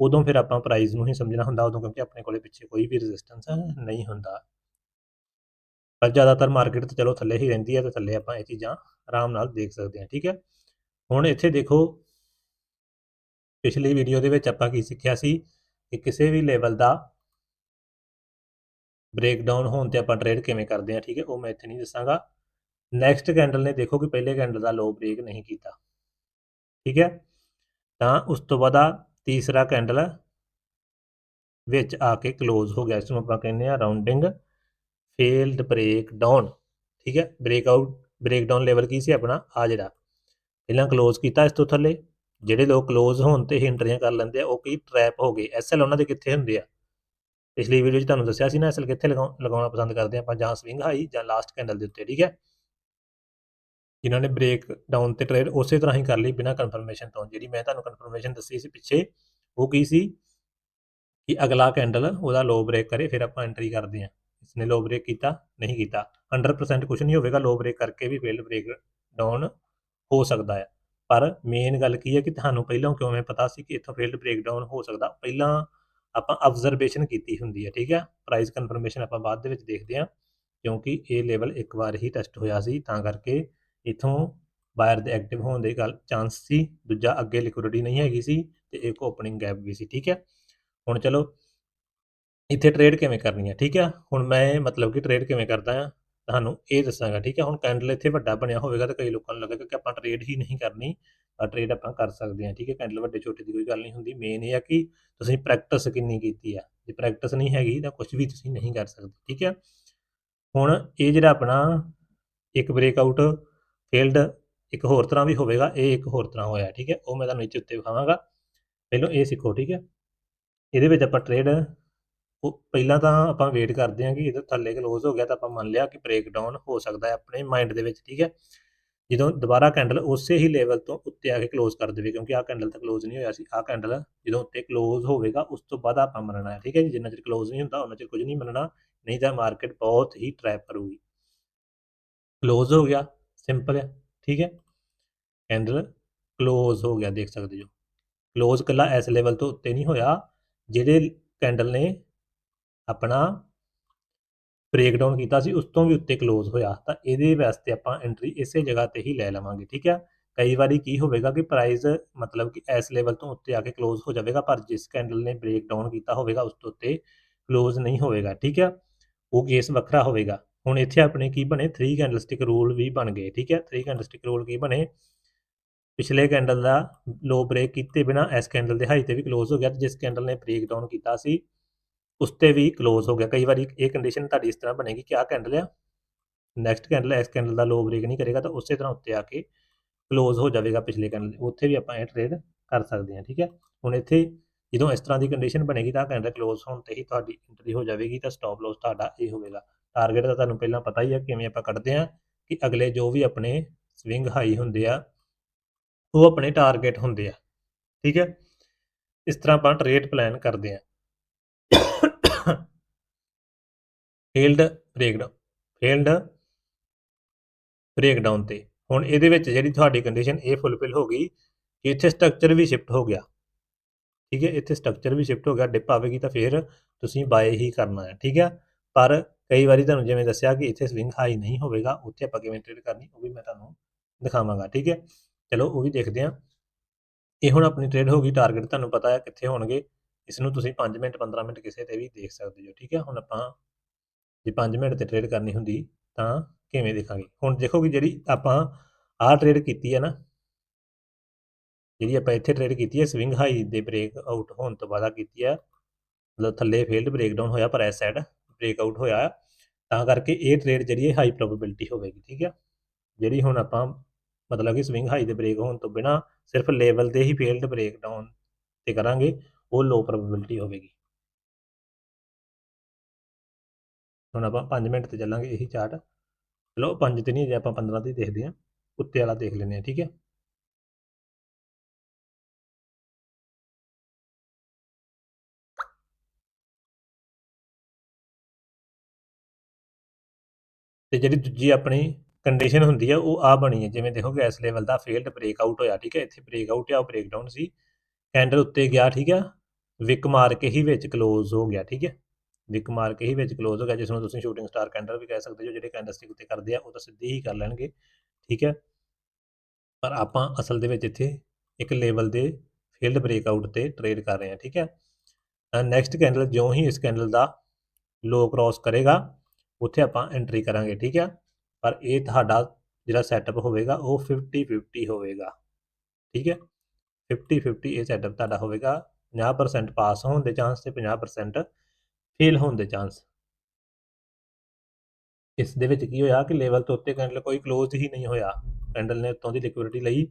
ਉਦੋਂ ਫਿਰ ਆਪਾਂ ਪ੍ਰਾਈਸ ਨੂੰ ਹੀ ਸਮਝਣਾ ਹੁੰਦਾ, ਉਦੋਂ ਕਿਉਂਕਿ ਆਪਣੇ ਕੋਲੇ ਪਿੱਛੇ ਕੋਈ ਵੀ ਰੈਜ਼ਿਸਟੈਂਸ ਨਹੀਂ ਹੁੰਦਾ। ਪਰ ਜ਼ਿਆਦਾਤਰ ਮਾਰਕੀਟ ਤੇ ਚਲੋ ਥੱਲੇ ਹੀ ਰਹਿੰਦੀ ਹੈ ਤੇ ਥੱਲੇ ਆਪਾਂ ਇਹ ਚੀਜ਼ਾਂ ਆਰਾਮ ਨਾਲ ਦੇਖ ਸਕਦੇ ਹਾਂ, ਠੀਕ ਹੈ? ਹੁਣ ਇੱਥੇ ਦੇਖੋ, ਪਿਛਲੀ ਵੀਡੀਓ ਦੇ ਵਿੱਚ ਆਪਾਂ ਕੀ ਸਿੱਖਿਆ ਸੀ ਕਿ ਕਿਸੇ ਵੀ ਲੈਵਲ ਦਾ ਬ੍ਰੇਕਡਾਊਨ ਹੋਣ ਤੇ ਆਪਾਂ ਟ੍ਰੇਡ ਕਿਵੇਂ ਕਰਦੇ ਹਾਂ, ਠੀਕ ਹੈ? ਉਹ ਮੈਂ ਇੱਥੇ ਨਹੀਂ ਦੱਸਾਂਗਾ। ਨੈਕਸਟ ਕੈਂਡਲ ਨੇ ਦੇਖੋ ਕਿ ਪਹਿਲੇ ਕੈਂਡਲ ਦਾ ਲੋ ਬ੍ਰੇਕ ਨਹੀਂ ਕੀਤਾ। ਠੀਕ ਹੈ? ਤਾਂ ਉਸ ਤੋਂ ਬਾਅਦ ਆ ਤੀਸਰਾ ਕੈਂਡਲ ਵਿੱਚ ਆ ਕੇ ক্লোਜ਼ ਹੋ ਗਿਆ। ਇਸ ਨੂੰ ਆਪਾਂ ਕਹਿੰਦੇ ਆ ਰਾਉਂਡਿੰਗ ਫੇਲਡ ਬ੍ਰੇਕ ਡਾਊਨ ਠੀਕ ਹੈ? Breakout breakdown level ਕੀ ਸੀ ਆਪਣਾ? ਆ ਜਿਹੜਾ। ਪਹਿਲਾਂ ক্লোਜ਼ ਕੀਤਾ ਇਸ ਤੋਂ ਥੱਲੇ। ਜਿਹੜੇ ਲੋਕ ক্লোਜ਼ ਹੋਣ ਤੇ ਹਿੰਟਰੀਆਂ ਕਰ ਲੈਂਦੇ ਆ, ਉਹ ਕੀ? ਟ੍ਰੈਪ ਹੋ ਗਏ। ਐਸਐਲ ਉਹਨਾਂ ਦੇ ਕਿੱਥੇ ਹੁੰਦੇ ਆ? ਪਿਛਲੀ ਵੀਡੀਓ 'ਚ ਤੁਹਾਨੂੰ ਦੱਸਿਆ ਸੀ ਨਾ ਐਸਐਲ ਕਿੱਥੇ ਲਗਾਉਣਾ ਪਸੰਦ ਕਰਦੇ ਆ ਆਪਾਂ? ਜਾਂ ਸਵਿੰਗ ਹਾਈ ਜਾਂ ਲਾਸਟ ਕੈਂਡਲ ਦੇ ਉੱਤੇ। ਠੀਕ ਹੈ? ਜਿਨ੍ਹਾਂ ਨੇ ਬ੍ਰੇਕ ਡਾਊਨ ਤੇ ਟ੍ਰੇਡ ਉਸੇ ਤਰ੍ਹਾਂ ਹੀ ਕਰ ਲਈ ਬਿਨਾਂ ਕਨਫਰਮੇਸ਼ਨ ਤੋਂ, ਜਿਹੜੀ ਮੈਂ ਤੁਹਾਨੂੰ ਕਨਫਰਮੇਸ਼ਨ ਦੱਸੀ ਸੀ ਪਿੱਛੇ, ਉਹ ਕੀ ਸੀ? ਕਿ ਅਗਲਾ ਕੈਂਡਲ ਉਹਦਾ ਲੋ ਬ੍ਰੇਕ ਕਰੇ, ਫਿਰ ਆਪਾਂ ਐਂਟਰੀ ਕਰਦੇ ਹਾਂ। ਇਸਨੇ ਲੋ ਬ੍ਰੇਕ ਕੀਤਾ, ਨਹੀਂ ਕੀਤਾ। 100% ਕੁਝ ਨਹੀਂ ਹੋਵੇਗਾ ਲੋ ਬ੍ਰੇਕ ਕਰਕੇ ਵੀ ਫੇਲਡ ਬ੍ਰੇਕ ਡਾਊਨ ਹੋ ਸਕਦਾ ਹੈ ਪਰ ਮੇਨ ਗੱਲ ਕੀ ਹੈ ਕਿ ਤੁਹਾਨੂੰ ਪਹਿਲਾਂ ਕਿਵੇਂ ਪਤਾ ਸੀ ਕਿ ਇੱਥੋਂ ਫੀਲਡ ਬ੍ਰੇਕਡਾਊਨ ਹੋ ਸਕਦਾ? ਪਹਿਲਾਂ ਆਪਾਂ ਆਬਜ਼ਰਵੇਸ਼ਨ ਕੀਤੀ ਹੁੰਦੀ ਹੈ, ਠੀਕ ਹੈ? ਪ੍ਰਾਈਸ ਕਨਫਰਮੇਸ਼ਨ ਆਪਾਂ ਬਾਅਦ ਦੇ ਵਿੱਚ ਦੇਖਦੇ ਹਾਂ, ਕਿਉਂਕਿ ਇਹ ਲੈਵਲ ਇੱਕ ਵਾਰ ਹੀ ਟੈਸਟ ਹੋਇਆ ਸੀ, ਤਾਂ ਕਰਕੇ ਇਥੋਂ ਬਾਇਰ ਦੇ ਐਕਟਿਵ ਹੋਣ ਦੇ ਗੱਲ ਚਾਂਸ ਸੀ, ਦੂਜਾ ਅੱਗੇ ਲਿਕੁਇਡਿਟੀ ਨਹੀਂ ਹੈਗੀ ਸੀ ਤੇ ਇੱਕ ਓਪਨਿੰਗ ਗੈਪ ਵੀ ਸੀ, ਠੀਕ ਹੈ? ਹੁਣ ਚਲੋ, ਇੱਥੇ ਟ੍ਰੇਡ ਕਿਵੇਂ ਕਰਨੀ ਹੈ, ਠੀਕ ਹੈ? ਹੁਣ ਮੈਂ ਮਤਲਬ ਕਿ ਟ੍ਰੇਡ ਕਿਵੇਂ ਕਰਦਾ ਹਾਂ, ਤੁਹਾਨੂੰ ਇਹ ਦੱਸਾਂਗਾ, ਠੀਕ ਹੈ? ਹੁਣ ਕੈਂਡਲ ਇੱਥੇ ਵੱਡਾ ਬਣਿਆ ਹੋਵੇਗਾ ਤਾਂ ਕਈ ਲੋਕਾਂ ਨੂੰ ਲੱਗੇਗਾ ਕਿ ਆਪਾਂ ਟ੍ਰੇਡ ਹੀ ਨਹੀਂ ਕਰਨੀ, ਪਰ ਟ੍ਰੇਡ ਆਪਾਂ ਕਰ ਸਕਦੇ ਹਾਂ, ਠੀਕ ਹੈ? ਕੈਂਡਲ ਵੱਡੇ ਛੋਟੇ ਦੀ ਕੋਈ ਗੱਲ ਨਹੀਂ ਹੁੰਦੀ ਮੇਨ ਇਹ ਆ ਕਿ ਤੁਸੀਂ ਪ੍ਰੈਕਟਿਸ ਕਿੰਨੀ ਕੀਤੀ ਆ ਜੇ ਪ੍ਰੈਕਟਿਸ ਨਹੀਂ ਹੈਗੀ ਤਾਂ ਕੁਝ ਵੀ ਤੁਸੀਂ ਨਹੀਂ ਕਰ ਸਕਦੇ, ਠੀਕ ਹੈ? ਹੁਣ ਇਹ ਜਿਹੜਾ ਆਪਣਾ ਇੱਕ ਬ੍ਰੇਕਆਊਟ ਫੀਲਡ ਇੱਕ ਹੋਰ ਤਰ੍ਹਾਂ ਵੀ ਹੋਵੇਗਾ, ਇਹ ਇੱਕ ਹੋਰ ਤਰ੍ਹਾਂ ਹੋਇਆ, ਠੀਕ ਹੈ? ਉਹ ਮੈਂ ਤੁਹਾਨੂੰ ਇੱਥੇ ਉੱਤੇ ਵਿਖਾਵਾਂਗਾ। ਪਹਿਲਾਂ ਇਹ ਸਿੱਖੋ, ਠੀਕ ਹੈ? ਇਹਦੇ ਵਿੱਚ ਆਪਾਂ ਟ੍ਰੇਡ ਉਹ ਪਹਿਲਾਂ ਤਾਂ ਆਪਾਂ ਵੇਟ ਕਰਦੇ ਹਾਂ ਕਿ ਇਹਦੇ ਥੱਲੇ ਕਲੋਜ਼ ਹੋ ਗਿਆ ਤਾਂ ਆਪਾਂ ਮੰਨ ਲਿਆ ਕਿ ਬ੍ਰੇਕ ਡਾਊਨ ਹੋ ਸਕਦਾ ਹੈ ਆਪਣੇ ਮਾਈਂਡ ਦੇ ਵਿੱਚ, ਠੀਕ ਹੈ? ਜਦੋਂ ਦੁਬਾਰਾ ਕੈਂਡਲ ਉਸੇ ਹੀ ਲੈਵਲ ਤੋਂ ਉੱਤੇ ਆ ਕੇ ਕਲੋਜ਼ ਕਰ ਦੇਵੇ, ਕਿਉਂਕਿ ਆਹ ਕੈਂਡਲ ਤਾਂ ਕਲੋਜ਼ ਨਹੀਂ ਹੋਇਆ ਸੀ। ਆਹ ਕੈਂਡਲ ਜਦੋਂ ਉੱਤੇ ਕਲੋਜ਼ ਹੋਵੇਗਾ, ਉਸ ਤੋਂ ਬਾਅਦ ਆਪਾਂ ਮੰਨਣਾ ਹੈ, ਠੀਕ ਹੈ ਜੀ? ਜਿੰਨਾ ਚਿਰ ਕਲੋਜ਼ ਨਹੀਂ ਹੁੰਦਾ ਉਹਨਾਂ ਚਿਰ ਕੁਝ ਨਹੀਂ ਮੰਨਣਾ, ਨਹੀਂ ਤਾਂ ਮਾਰਕੀਟ ਬਹੁਤ ਹੀ ਟਰੈਪ ਕਰੂਗੀ। ਕਲੋਜ਼ ਹੋ ਗਿਆ। ਸਿੰਪਲ ਹੈ ਠੀਕ ਹੈ ਕੈਂਡਲ ਕਲੋਜ਼ ਹੋ ਗਿਆ ਦੇਖ ਸਕਦੇ ਹੋ ਕਲੋਜ਼ ਕੱਲਾ ਇਸ ਲੈਵਲ ਤੋਂ ਉੱਤੇ ਨਹੀਂ ਹੋਇਆ ਜਿਹੜੇ ਕੈਂਡਲ ਨੇ ਆਪਣਾ ਬ੍ਰੇਕਡਾਊਨ ਕੀਤਾ ਸੀ ਉਸ ਤੋਂ ਵੀ ਉੱਤੇ ਕਲੋਜ਼ ਹੋਇਆ ਤਾਂ ਇਹਦੇ ਵਾਸਤੇ ਆਪਾਂ ਐਂਟਰੀ ਇਸੇ ਜਗ੍ਹਾ ਤੇ ਹੀ ਲੈ ਲਵਾਂਗੇ ਠੀਕ ਹੈ ਕਈ ਵਾਰੀ ਕੀ ਹੋਵੇਗਾ ਕਿ ਪ੍ਰਾਈਸ ਮਤਲਬ ਕਿ ਇਸ ਲੈਵਲ ਤੋਂ ਉੱਤੇ ਆ ਕੇ ਕਲੋਜ਼ ਹੋ ਜਾਵੇਗਾ ਪਰ ਜਿਸ ਕੈਂਡਲ ਨੇ ਬ੍ਰੇਕ ਡਾਊਨ ਕੀਤਾ ਹੋਵੇਗਾ ਉਸ ਤੋਂ ਉੱਤੇ ਕਲੋਜ਼ ਨਹੀਂ ਹੋਵੇਗਾ ਠੀਕ ਹੈ ਉਹ ਕੇਸ ਵੱਖਰਾ ਹੋਵੇਗਾ ਹੁਣ ਇੱਥੇ ਆਪਣੇ ਕੀ ਬਣੇ? 3 ਕੈਂਡਲਸਟਿਕ ਰੂਲ ਵੀ ਬਣ ਗਏ, ਠੀਕ ਹੈ? 3 ਕੈਂਡਲਸਟਿਕ ਰੂਲ ਕੀ ਬਣੇ? ਪਿਛਲੇ ਕੈਂਡਲ ਦਾ ਲੋ ਬ੍ਰੇਕ ਕੀਤੇ ਬਿਨਾ ਇਸ ਕੈਂਡਲ ਦੇ ਹਾਈ ਤੇ ਵੀ ਕਲੋਜ਼ ਹੋ ਗਿਆ ਤੇ ਜਿਸ ਕੈਂਡਲ ਨੇ ਬ੍ਰੇਕ ਡਾਊਨ ਕੀਤਾ ਸੀ, ਉਸ ਤੇ ਵੀ ਕਲੋਜ਼ ਹੋ ਗਿਆ। ਕਈ ਵਾਰੀ ਇਹ ਕੰਡੀਸ਼ਨ ਤੁਹਾਡੀ ਇਸ ਤਰ੍ਹਾਂ ਬਣੇਗੀ ਕਿ ਆ ਕੈਂਡਲ ਆ ਨੈਕਸਟ ਕੈਂਡਲ ਇਸ ਕੈਂਡਲ ਦਾ ਲੋ ਬ੍ਰੇਕ ਨਹੀਂ ਕਰੇਗਾ ਤਾਂ ਉਸੇ ਤਰ੍ਹਾਂ ਉੱਤੇ ਆ ਕੇ ਕਲੋਜ਼ ਹੋ ਜਾਵੇਗਾ ਪਿਛਲੇ ਕੈਂਡਲ ਉੱਥੇ ਵੀ ਆਪਾਂ ਇਹ ਟ੍ਰੇਡ ਕਰ ਸਕਦੇ ਹਾਂ, ਠੀਕ ਹੈ? ਹੁਣ ਇੱਥੇ ਜਦੋਂ ਇਸ ਤਰ੍ਹਾਂ ਦੀ ਕੰਡੀਸ਼ਨ ਬਣੇਗੀ ਤਾਂ ਕੈਂਡਲ ਕਲੋਜ਼ ਹੋਣ ਤੇ ਹੀ ਤੁਹਾਡੀ ਐਂਟਰੀ ਹੋ ਜਾਵੇਗੀ ਤਾਂ ਸਟਾਪ ਲਾਸ ਤੁਹਾਡਾ ਇਹ ਹੋਵੇਗਾ। ਟਾਰਗੇਟ ਤਾਂ ਤੁਹਾਨੂੰ ਪਹਿਲਾਂ ਪਤਾ ਹੀ ਆ ਕਿਵੇਂ ਆਪਾਂ ਕੱਢਦੇ ਹਾਂ ਕਿ ਅਗਲੇ ਜੋ ਵੀ ਆਪਣੇ ਸਵਿੰਗ ਹਾਈ ਹੁੰਦੇ ਆ, ਉਹ ਆਪਣੇ ਟਾਰਗੇਟ ਹੁੰਦੇ ਆ, ਠੀਕ ਹੈ? ਇਸ ਤਰ੍ਹਾਂ ਆਪਾਂ ਟ੍ਰੇਡ ਪਲਾਨ ਕਰਦੇ ਆ ਫੀਲਡ ਬ੍ਰੇਕਡਾਊਨ ਫੇਲਡ ਬ੍ਰੇਕਡਾਊਨ ਤੇ ਹੁਣ ਇਹਦੇ ਵਿੱਚ ਜਿਹੜੀ ਤੁਹਾਡੀ ਕੰਡੀਸ਼ਨ ਇਹ ਫੁੱਲਫਿਲ ਹੋ ਗਈ, ਕਿ ਇੱਥੇ ਸਟਰਕਚਰ ਵੀ ਸ਼ਿਫਟ ਹੋ ਗਿਆ, ਠੀਕ ਹੈ? ਇੱਥੇ ਸਟਰਕਚਰ ਵੀ ਸ਼ਿਫਟ ਹੋ ਗਿਆ ਡਿਪ ਆਵੇਗੀ ਤਾਂ ਫਿਰ ਤੁਸੀਂ ਬਾਏ ਹੀ ਕਰਨਾ ਹੈ, ਠੀਕ ਹੈ? ਪਰ ਕਈ ਵਾਰੀ ਤੁਹਾਨੂੰ ਜਿਵੇਂ ਦੱਸਿਆ ਕਿ ਇੱਥੇ ਸਵਿੰਗ ਹਾਈ ਨਹੀਂ ਹੋਵੇਗਾ, ਉੱਥੇ ਆਪਾਂ ਕਿਵੇਂ ਟ੍ਰੇਡ ਕਰਨੀ, ਉਹ ਵੀ ਮੈਂ ਤੁਹਾਨੂੰ ਦਿਖਾਵਾਂਗਾ, ਠੀਕ ਹੈ? ਚਲੋ, ਉਹ ਵੀ ਦੇਖਦੇ ਹਾਂ। ਇਹ ਹੁਣ ਆਪਣੀ ਟ੍ਰੇਡ ਹੋ ਗਈ ਟਾਰਗੇਟ ਤੁਹਾਨੂੰ ਪਤਾ ਹੈ ਕਿੱਥੇ ਹੋਣਗੇ। ਇਸ ਨੂੰ ਤੁਸੀਂ 5 ਮਿੰਟ 15 ਮਿੰਟ ਕਿਸੇ ਤੇ ਵੀ ਦੇਖ ਸਕਦੇ ਹੋ, ਠੀਕ ਹੈ? ਹੁਣ ਆਪਾਂ ਜੇ 5 ਮਿੰਟ ਤੇ ਟ੍ਰੇਡ ਕਰਨੀ ਹੁੰਦੀ, ਤਾਂ ਕਿਵੇਂ ਦੇਖਾਂਗੇ? ਹੁਣ ਦੇਖੋ ਕਿ ਜਿਹੜੀ ਆਪਾਂ ਆਹ ਟ੍ਰੇਡ ਕੀਤੀ ਹੈ ਨਾ, ਜਿਹੜੀ ਆਪਾਂ ਇੱਥੇ ਟ੍ਰੇਡ ਕੀਤੀ ਹੈ ਸਵਿੰਗ ਹਾਈ ਦੇ ਬ੍ਰੇਕ ਆਊਟ ਹੋਣ ਤੋਂ ਬਾਅਦ ਕੀਤੀ ਹੈ, ਮਤਲਬ ਥੱਲੇ ਫੇਲਡ ਬ੍ਰੇਕਡਾਊਨ ਹੋਇਆ, ਪਰ ਇਸ ਸਾਈਡ ਬ੍ਰੇਕ ਆਊਟ ਹੋਇਆ ਤਾਂ ਕਰਕੇ ਇਹ ਟ੍ਰੇਡ ਜਿਹੜੀ ਹੈ ਹਾਈ ਪ੍ਰੋਬੇਬਿਲਟੀ ਹੋਵੇਗੀ, ਠੀਕ ਹੈ ਜਿਹੜੀ ਹੁਣ ਆਪਾਂ ਮਤਲਬ ਕਿ ਸਵਿੰਗ ਹਾਈ ਦੇ ਬ੍ਰੇਕ ਹੋਣ ਤੋਂ ਬਿਨਾ ਸਿਰਫ ਲੈਵਲ ਤੇ ਹੀ ਫੇਲਡ ਬ੍ਰੇਕਡਾਊਨ ਤੇ ਕਰਾਂਗੇ, ਉਹ ਲੋ ਪ੍ਰੋਬੇਬਿਲਿਟੀ ਹੋਵੇਗੀ। ਹੁਣ ਆਪਾਂ 5 ਮਿੰਟ ਤੇ ਚੱਲਾਂਗੇ ਇਹੀ ਚਾਰਟ ਚਲੋ 5 ਤੇ ਨਹੀਂ, ਜੇ ਆਪਾਂ 15 ਤੇ ਦੇਖਦੇ ਹਾਂ, ਉੱਤੇ ਵਾਲਾ ਦੇਖ ਲੈਂਦੇ ਹਾਂ, ਠੀਕ ਹੈ ਤੇ ਜਿਹੜੀ ਦੂਜੀ ਆਪਣੀ ਕੰਡੀਸ਼ਨ ਹੁੰਦੀ ਹੈ ਉਹ ਆ ਬਣੀ ਹੈ ਜਿਵੇਂ ਦੇਖੋਗੇ ਇਸ ਲੈਵਲ ਦਾ ਫੇਲਡ ਬ੍ਰੇਕ ਆਊਟ ਹੋਇਆ, ਠੀਕ ਹੈ ਇੱਥੇ ਬ੍ਰੇਕ ਆਊਟ ਆ, ਉਹ ਬ੍ਰੇਕ ਡਾਊਨ ਸੀ। ਕੈਂਡਲ ਉੱਤੇ ਗਿਆ, ਠੀਕ ਹੈ ਵਿਕ ਮਾਰ ਕੇ ਹੀ ਵਿੱਚ ਕਲੋਜ਼ ਹੋ ਗਿਆ, ਠੀਕ ਹੈ ਵਿਕ ਮਾਰ ਕੇ ਹੀ ਵਿੱਚ ਕਲੋਜ਼ ਹੋ ਗਿਆ, ਜਿਸ ਨੂੰ ਤੁਸੀਂ ਸ਼ੂਟਿੰਗ ਸਟਾਰ ਕੈਂਡਲ ਵੀ ਕਹਿ ਸਕਦੇ ਹੋ, ਜਿਹੜੇ ਕੈਂਡਲਸਟਿਕ ਉੱਤੇ ਕਰਦੇ ਆ, ਉਹ ਤਾਂ ਸਿੱਧੀ ਹੀ ਕਰ ਲੈਣਗੇ, ਠੀਕ ਹੈ ਪਰ ਆਪਾਂ ਅਸਲ ਦੇ ਵਿੱਚ ਇੱਥੇ ਇੱਕ ਲੈਵਲ ਦੇ ਫੀਲਡ ਬ੍ਰੇਕਆਊਟ ਤੇ ਟ੍ਰੇਡ ਕਰ ਰਹੇ ਹਾਂ ਠੀਕ ਹੈ ਨੈਕਸਟ ਕੈਂਡਲ ਜਿਉਂ ਹੀ ਇਸ ਕੈਂਡਲ ਦਾ ਲੋ ਕ੍ਰਾਸ ਕਰੇਗਾ ਉੱਥੇ ਆਪਾਂ ਐਂਟਰੀ ਕਰਾਂਗੇ, ਠੀਕ ਹੈ ਪਰ ਇਹ ਤੁਹਾਡਾ ਜਿਹੜਾ ਸੈਟਅਪ ਹੋਵੇਗਾ, ਉਹ 50 50 ਹੋਵੇਗਾ, ਠੀਕ ਹੈ? 50 50 ਇਹ ਸੈਟਅਪ ਤੁਹਾਡਾ ਹੋਵੇਗਾ 50% ਪਾਸ ਹੋਣ ਦੇ ਚਾਂਸ ਤੇ 50% ਫੇਲ ਹੋਣ ਦੇ ਚਾਂਸ ਇਸ ਦੇ ਵਿੱਚ ਕੀ ਹੋਇਆ ਕਿ ਲੈਵਲ ਤੋਂ ਉੱਤੇ ਕੈਂਡਲ ਕੋਈ ਕਲੋਜ਼ ਹੀ ਨਹੀਂ ਹੋਇਆ। ਕੈਂਡਲ ਨੇ ਉੱਤੋਂ ਦੀ ਲਿਕੁਇਡਿਟੀ ਲਈ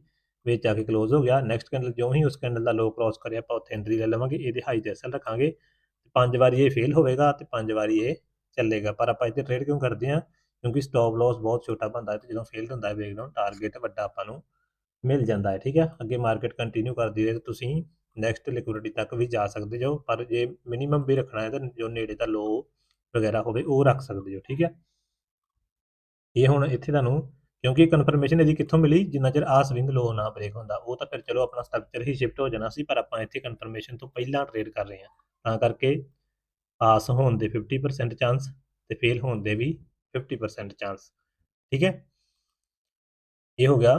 ਵਿੱਚ ਆ ਕੇ ਕਲੋਜ਼ ਹੋ ਗਿਆ। ਨੈਕਸਟ ਕੈਂਡਲ ਜਿਉਂ ਹੀ ਉਸ ਕੈਂਡਲ ਦਾ ਲੋ ਕ੍ਰਾਸ ਕਰਿਆ, ਆਪਾਂ ਉੱਥੇ ਐਂਟਰੀ ਲੈ ਲਵਾਂਗੇ, ਇਹਦੇ ਹਾਈ ਤੇ ਅਸਲ ਰੱਖਾਂਗੇ। ਪੰਜ ਵਾਰੀ ਇਹ ਫੇਲ ਹੋਵੇਗਾ ਤੇ ਪੰਜ ਵਾਰੀ ਇਹ ਚੱਲੇਗਾ। ਪਰ ਆਪਾਂ ਇੱਥੇ ਟ੍ਰੇਡ ਕਿਉਂ ਕਰਦੇ ਹਾਂ? ਕਿਉਂਕਿ ਸਟਾਪ ਲਾਸ ਬਹੁਤ ਛੋਟਾ ਬਣਦਾ ਹੈ ਤੇ ਜਦੋਂ ਫੇਲ ਹੁੰਦਾ ਹੈ ਬ੍ਰੇਕਡਾਊਨ ਟਾਰਗੇਟ ਵੱਡਾ ਆਪਾਂ ਨੂੰ ਮਿਲ ਜਾਂਦਾ ਹੈ, ਠੀਕ ਹੈ? ਅੱਗੇ ਮਾਰਕੀਟ ਕੰਟੀਨਿਊ ਕਰਦੀ ਰਹੇ ਤੁਸੀਂ ਨੈਕਸਟ ਲਿਕੁਇਡਿਟੀ ਤੱਕ ਵੀ ਜਾ ਸਕਦੇ ਜੋ ਪਰ ਜੇ ਮਿਨੀਮਮ ਵੀ ਰੱਖਣਾ ਹੈ ਤਾਂ ਜੋ ਨੇੜੇ ਦਾ ਲੋ ਵਗੈਰਾ ਹੋਵੇ, ਉਹ ਰੱਖ ਸਕਦੇ ਹੋ, ਠੀਕ ਹੈ? ਇਹ ਹੁਣ ਇੱਥੇ ਤੁਹਾਨੂੰ, ਕਿਉਂਕਿ ਕਨਫਰਮੇਸ਼ਨ ਇਹਦੀ ਕਿੱਥੋਂ ਮਿਲੀ? ਜਿੰਨਾ ਚਿਰ ਆ ਸਵਿੰਗ ਲੋ ਨਾ ਬ੍ਰੇਕ ਹੁੰਦਾ, ਉਹ ਤਾਂ ਫਿਰ ਚਲੋ ਆਪਣਾ ਸਟਰਕਚਰ ਹੀ ਸ਼ਿਫਟ ਹੋ ਜਾਣਾ ਸੀ, ਪਰ ਆਪਾਂ ਇੱਥੇ ਕਨਫਰਮੇਸ਼ਨ ਤੋਂ ਪਹਿਲਾਂ ਟ੍ਰੇਡ ਕਰ ਰਹੇ ਹਾਂ। ਤਾਂ ਕਰਕੇ ਪਾਸ ਹੋਣ ਦੇ 50% ਚਾਂਸ ਤੇ ਫੇਲ ਹੋਣ ਦੇ ਵੀ 50% ਚਾਂਸ ਠੀਕ ਹੈ? ਇਹ ਹੋ ਗਿਆ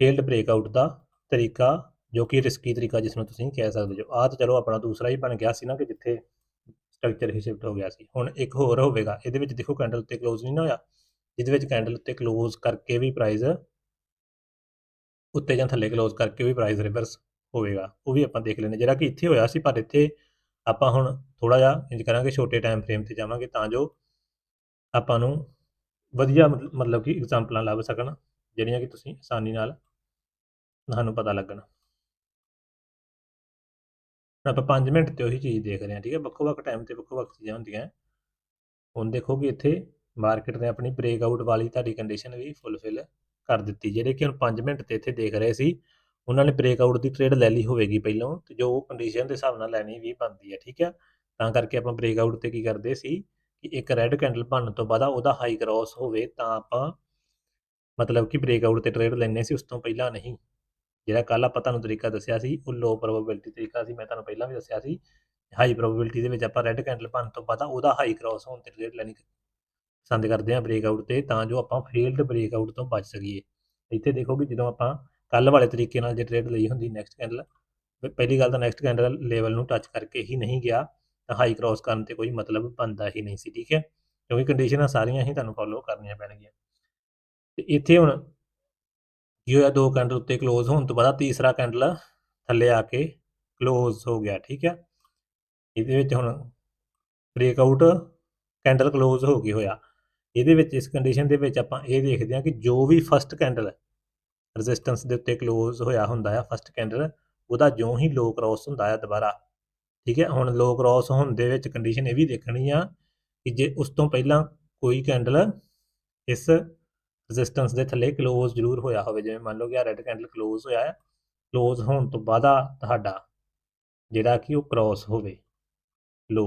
ਫੇਲਡ ਬ੍ਰੇਕਆਊਟ ਦਾ ਤਰੀਕਾ, ਜੋ ਕਿ ਰਿਸਕੀ ਤਰੀਕਾ ਜਿਸ ਨੂੰ ਤੁਸੀਂ ਕਹਿ ਸਕਦੇ ਹੋ। ਆਹ ਤਾਂ ਚਲੋ ਆਪਣਾ ਦੂਸਰਾ ਹੀ ਬਣ ਗਿਆ ਸੀ ਨਾ ਕਿ ਜਿੱਥੇ ਸਟਰਕਚਰ ਹੀ ਸ਼ਿਫਟ ਹੋ ਗਿਆ ਸੀ। ਹੁਣ ਇੱਕ ਹੋਰ ਹੋਵੇਗਾ, ਇਹਦੇ ਵਿੱਚ ਦੇਖੋ ਕੈਂਡਲ ਉੱਤੇ ਕਲੋਜ਼ ਨਹੀਂ ਨਾ ਹੋਇਆ, ਜਿਹਦੇ ਵਿੱਚ ਕੈਂਡਲ ਉੱਤੇ ਕਲੋਜ਼ ਕਰਕੇ ਵੀ ਪ੍ਰਾਈਸ ਉੱਤੇ ਜਾਂ ਥੱਲੇ ਕਲੋਜ਼ ਕਰਕੇ ਵੀ ਪ੍ਰਾਈਸ ਰਿਵਰਸ ਹੋਵੇਗਾ, ਉਹ ਵੀ ਆਪਾਂ ਦੇਖ ਲੈਣੇ ਜਿਹੜਾ ਕਿ ਇੱਥੇ ਹੋਇਆ ਸੀ, ਪਰ ਇੱਥੇ ਆਪਾਂ ਹੁਣ ਥੋੜਾ ਜਿਹਾ ਇੰਜ ਕਰਾਂਗੇ, ਛੋਟੇ ਟਾਈਮ ਫਰੇਮ ਤੇ ਜਾਵਾਂਗੇ ਤਾਂ ਜੋ ਆਪਾਂ ਨੂੰ ਵਧੀਆ ਮਤਲਬ ਕਿ ਐਗਜ਼ਾਮਪਲਾਂ ਲੱਭ ਸਕਣ, ਜਿਹੜੀਆਂ ਕਿ ਤੁਸੀਂ ਆਸਾਨੀ ਨਾਲ ਤੁਹਾਨੂੰ ਪਤਾ ਲੱਗਣ। ਆਪਾਂ 5 ਮਿੰਟ ਤੇ ਉਹੀ ਚੀਜ਼ ਦੇਖ ਰਹੇ ਹਾਂ, ਠੀਕ ਹੈ? ਵੱਖੋ ਵੱਖ ਟਾਈਮ ਤੇ ਵੱਖੋ ਵੱਖ ਚੀਜ਼ਾਂ ਹੁੰਦੀਆਂ। ਹੁਣ ਦੇਖੋ ਕਿ ਇੱਥੇ ਮਾਰਕੀਟ ਨੇ ਆਪਣੀ ਬ੍ਰੇਕਆਊਟ ਵਾਲੀ ਤੁਹਾਡੀ ਕੰਡੀਸ਼ਨ ਵੀ ਫੁੱਲਫਿਲ ਕਰ ਦਿੱਤੀ, ਜਿਹੜੇ ਕਿ ਹੁਣ 5 ਮਿੰਟ ਤੇ ਇੱਥੇ ਦੇਖ ਰਹੇ ਸੀ। ਉਹਨਾਂ ਨੇ ਬ੍ਰੇਕਆਊਟ ਦੀ ਟ੍ਰੇਡ ਲੈ ਲਈ ਹੋਵੇਗੀ ਪਹਿਲਾਂ, ਤੇ ਜੋ ਕੰਡੀਸ਼ਨ ਦੇ ਹਿਸਾਬ ਨਾਲ ਲੈਣੀ ਵੀ ਬਣਦੀ ਹੈ, ਠੀਕ ਹੈ? ਤਾਂ ਕਰਕੇ ਆਪਾਂ ਬ੍ਰੇਕਆਊਟ ਤੇ ਕੀ ਕਰਦੇ ਸੀ ਕਿ ਇੱਕ ਰੈੱਡ ਕੈਂਡਲ ਬਣਨ ਤੋਂ ਬਾਅਦ ਉਹਦਾ ਹਾਈ ਕ੍ਰਾਸ ਹੋਵੇ, ਤਾਂ ਆਪਾਂ ਮਤਲਬ ਕਿ ਬ੍ਰੇਕਆਊਟ ਤੇ ਟ੍ਰੇਡ ਲੈਣੇ ਸੀ, ਉਸ ਤੋਂ ਪਹਿਲਾਂ ਨਹੀਂ। ਜਿਹੜਾ ਕੱਲ ਆਪਾਂ ਤੁਹਾਨੂੰ ਤਰੀਕਾ ਦੱਸਿਆ ਸੀ, ਉਹ ਲੋ ਪ੍ਰੋਬੇਬਿਲਟੀ ਤਰੀਕਾ ਸੀ, ਮੈਂ ਤੁਹਾਨੂੰ ਪਹਿਲਾਂ ਵੀ ਦੱਸਿਆ ਸੀ ਹਾਈ ਪ੍ਰੋਬੇਬਿਲਟੀ ਦੇ ਵਿੱਚ ਆਪਾਂ ਰੈੱਡ ਕੈਂਡਲ ਬਣਨ ਤੋਂ ਬਾਅਦ ਉਹਦਾ ਹਾਈ ਕ੍ਰਾਸ ਹੋਣ ਤੇ ਟ੍ਰੇਡ ਲੈਣੀ ਪਸੰਦ ਕਰਦੇ ਹਾਂ ਬ੍ਰੇਕਆਊਟ ਤੇ, ਤਾਂ ਜੋ ਆਪਾਂ ਫੇਲਡ ਬ੍ਰੇਕਆਊਟ ਤੋਂ ਬਚ ਸਕੀਏ। ਇੱਥੇ ਦੇਖੋ ਕਿ ਜਦੋਂ ਆਪਾਂ ਕੱਲ ਵਾਲੇ ਤਰੀਕੇ ਨਾਲ ਜੇ ਟ੍ਰੇਡ ਲਈ ਹੁੰਦੀ ਨੈਕਸਟ ਕੈਂਡਲ ਪਹਿਲੀ ਗੱਲ ਤਾਂ ਨੈਕਸਟ ਕੈਂਡਲ ਲੈਵਲ ਨੂੰ ਟੱਚ ਕਰਕੇ ਹੀ ਨਹੀਂ ਗਿਆ, ਤਾਂ ਹਾਈ ਕ੍ਰਾਸ ਕਰਨ ਤੇ ਕੋਈ ਮਤਲਬ ਬਣਦਾ ਹੀ ਨਹੀਂ ਸੀ, ਠੀਕ ਹੈ? ਕਿਉਂਕਿ ਕੰਡੀਸ਼ਨਾਂ ਸਾਰੀਆਂ ਹੀ ਤੁਹਾਨੂੰ ਫੋਲੋ ਕਰਨੀਆਂ ਪੈਣਗੀਆਂ। ਤੇ ਇੱਥੇ ਹੁਣ ਕੀ ਹੋਇਆ? ਦੋ ਕੈਂਡਲ ਉੱਤੇ ক্লোਜ਼ ਹੋਣ ਤੋਂ ਬਾਅਦ ਤੀਸਰਾ ਕੈਂਡਲ ਥੱਲੇ ਆ ਕੇ ক্লোਜ਼ ਹੋ ਗਿਆ, ਠੀਕ ਹੈ? ਇਹਦੇ ਵਿੱਚ ਹੁਣ ਬ੍ਰੇਕ ਆਊਟ ਕੈਂਡਲ ক্লোਜ਼ ਹੋ ਗਈ ਹੋਇਆ। ਇਹਦੇ ਵਿੱਚ ਇਸ ਕੰਡੀਸ਼ਨ ਦੇ ਵਿੱਚ ਆਪਾਂ ਇਹ ਦੇਖਦੇ ਹਾਂ ਕਿ ਜੋ ਵੀ ਫਸਟ ਕੈਂਡਲ ਰੈਜ਼ਿਸਟੈਂਸ ਦੇ ਉੱਤੇ ক্লোਜ਼ ਹੋਇਆ ਹੁੰਦਾ ਆ ਫਸਟ ਕੈਂਡਲ ਉਹਦਾ ਜਿਉਂ ਹੀ ਲੋ ਕ੍ਰਾਸ ਹੁੰਦਾ ਆ ਦੁਬਾਰਾ, ਠੀਕ ਹੈ, ਹੁਣ ਲੋ ਕ੍ਰਾਸ ਹੋਣ ਦੇ ਵਿੱਚ ਕੰਡੀਸ਼ਨ ਇਹ ਵੀ ਦੇਖਣੀ ਆ ਕਿ ਜੇ ਉਸ ਤੋਂ ਪਹਿਲਾਂ ਕੋਈ ਕੈਂਡਲ ਇਸ ਰੈਜ਼ਿਸਟੈਂਸ ਦੇ ਥੱਲੇ ক্লোਜ਼ ਜ਼ਰੂਰ ਹੋਇਆ ਹੋਵੇ, ਜਿਵੇਂ ਮੰਨ ਲਓ ਕਿ ਆ ਰੈੱਡ ਕੈਂਡਲ ক্লোਜ਼ ਹੋਇਆ ਹੈ ক্লোਜ਼ ਹੋਣ ਤੋਂ ਬਾਅਦ ਤੁਹਾਡਾ ਜਿਹੜਾ ਕਿ ਉਹ ਕ੍ਰਾਸ ਹੋਵੇ ਲੋ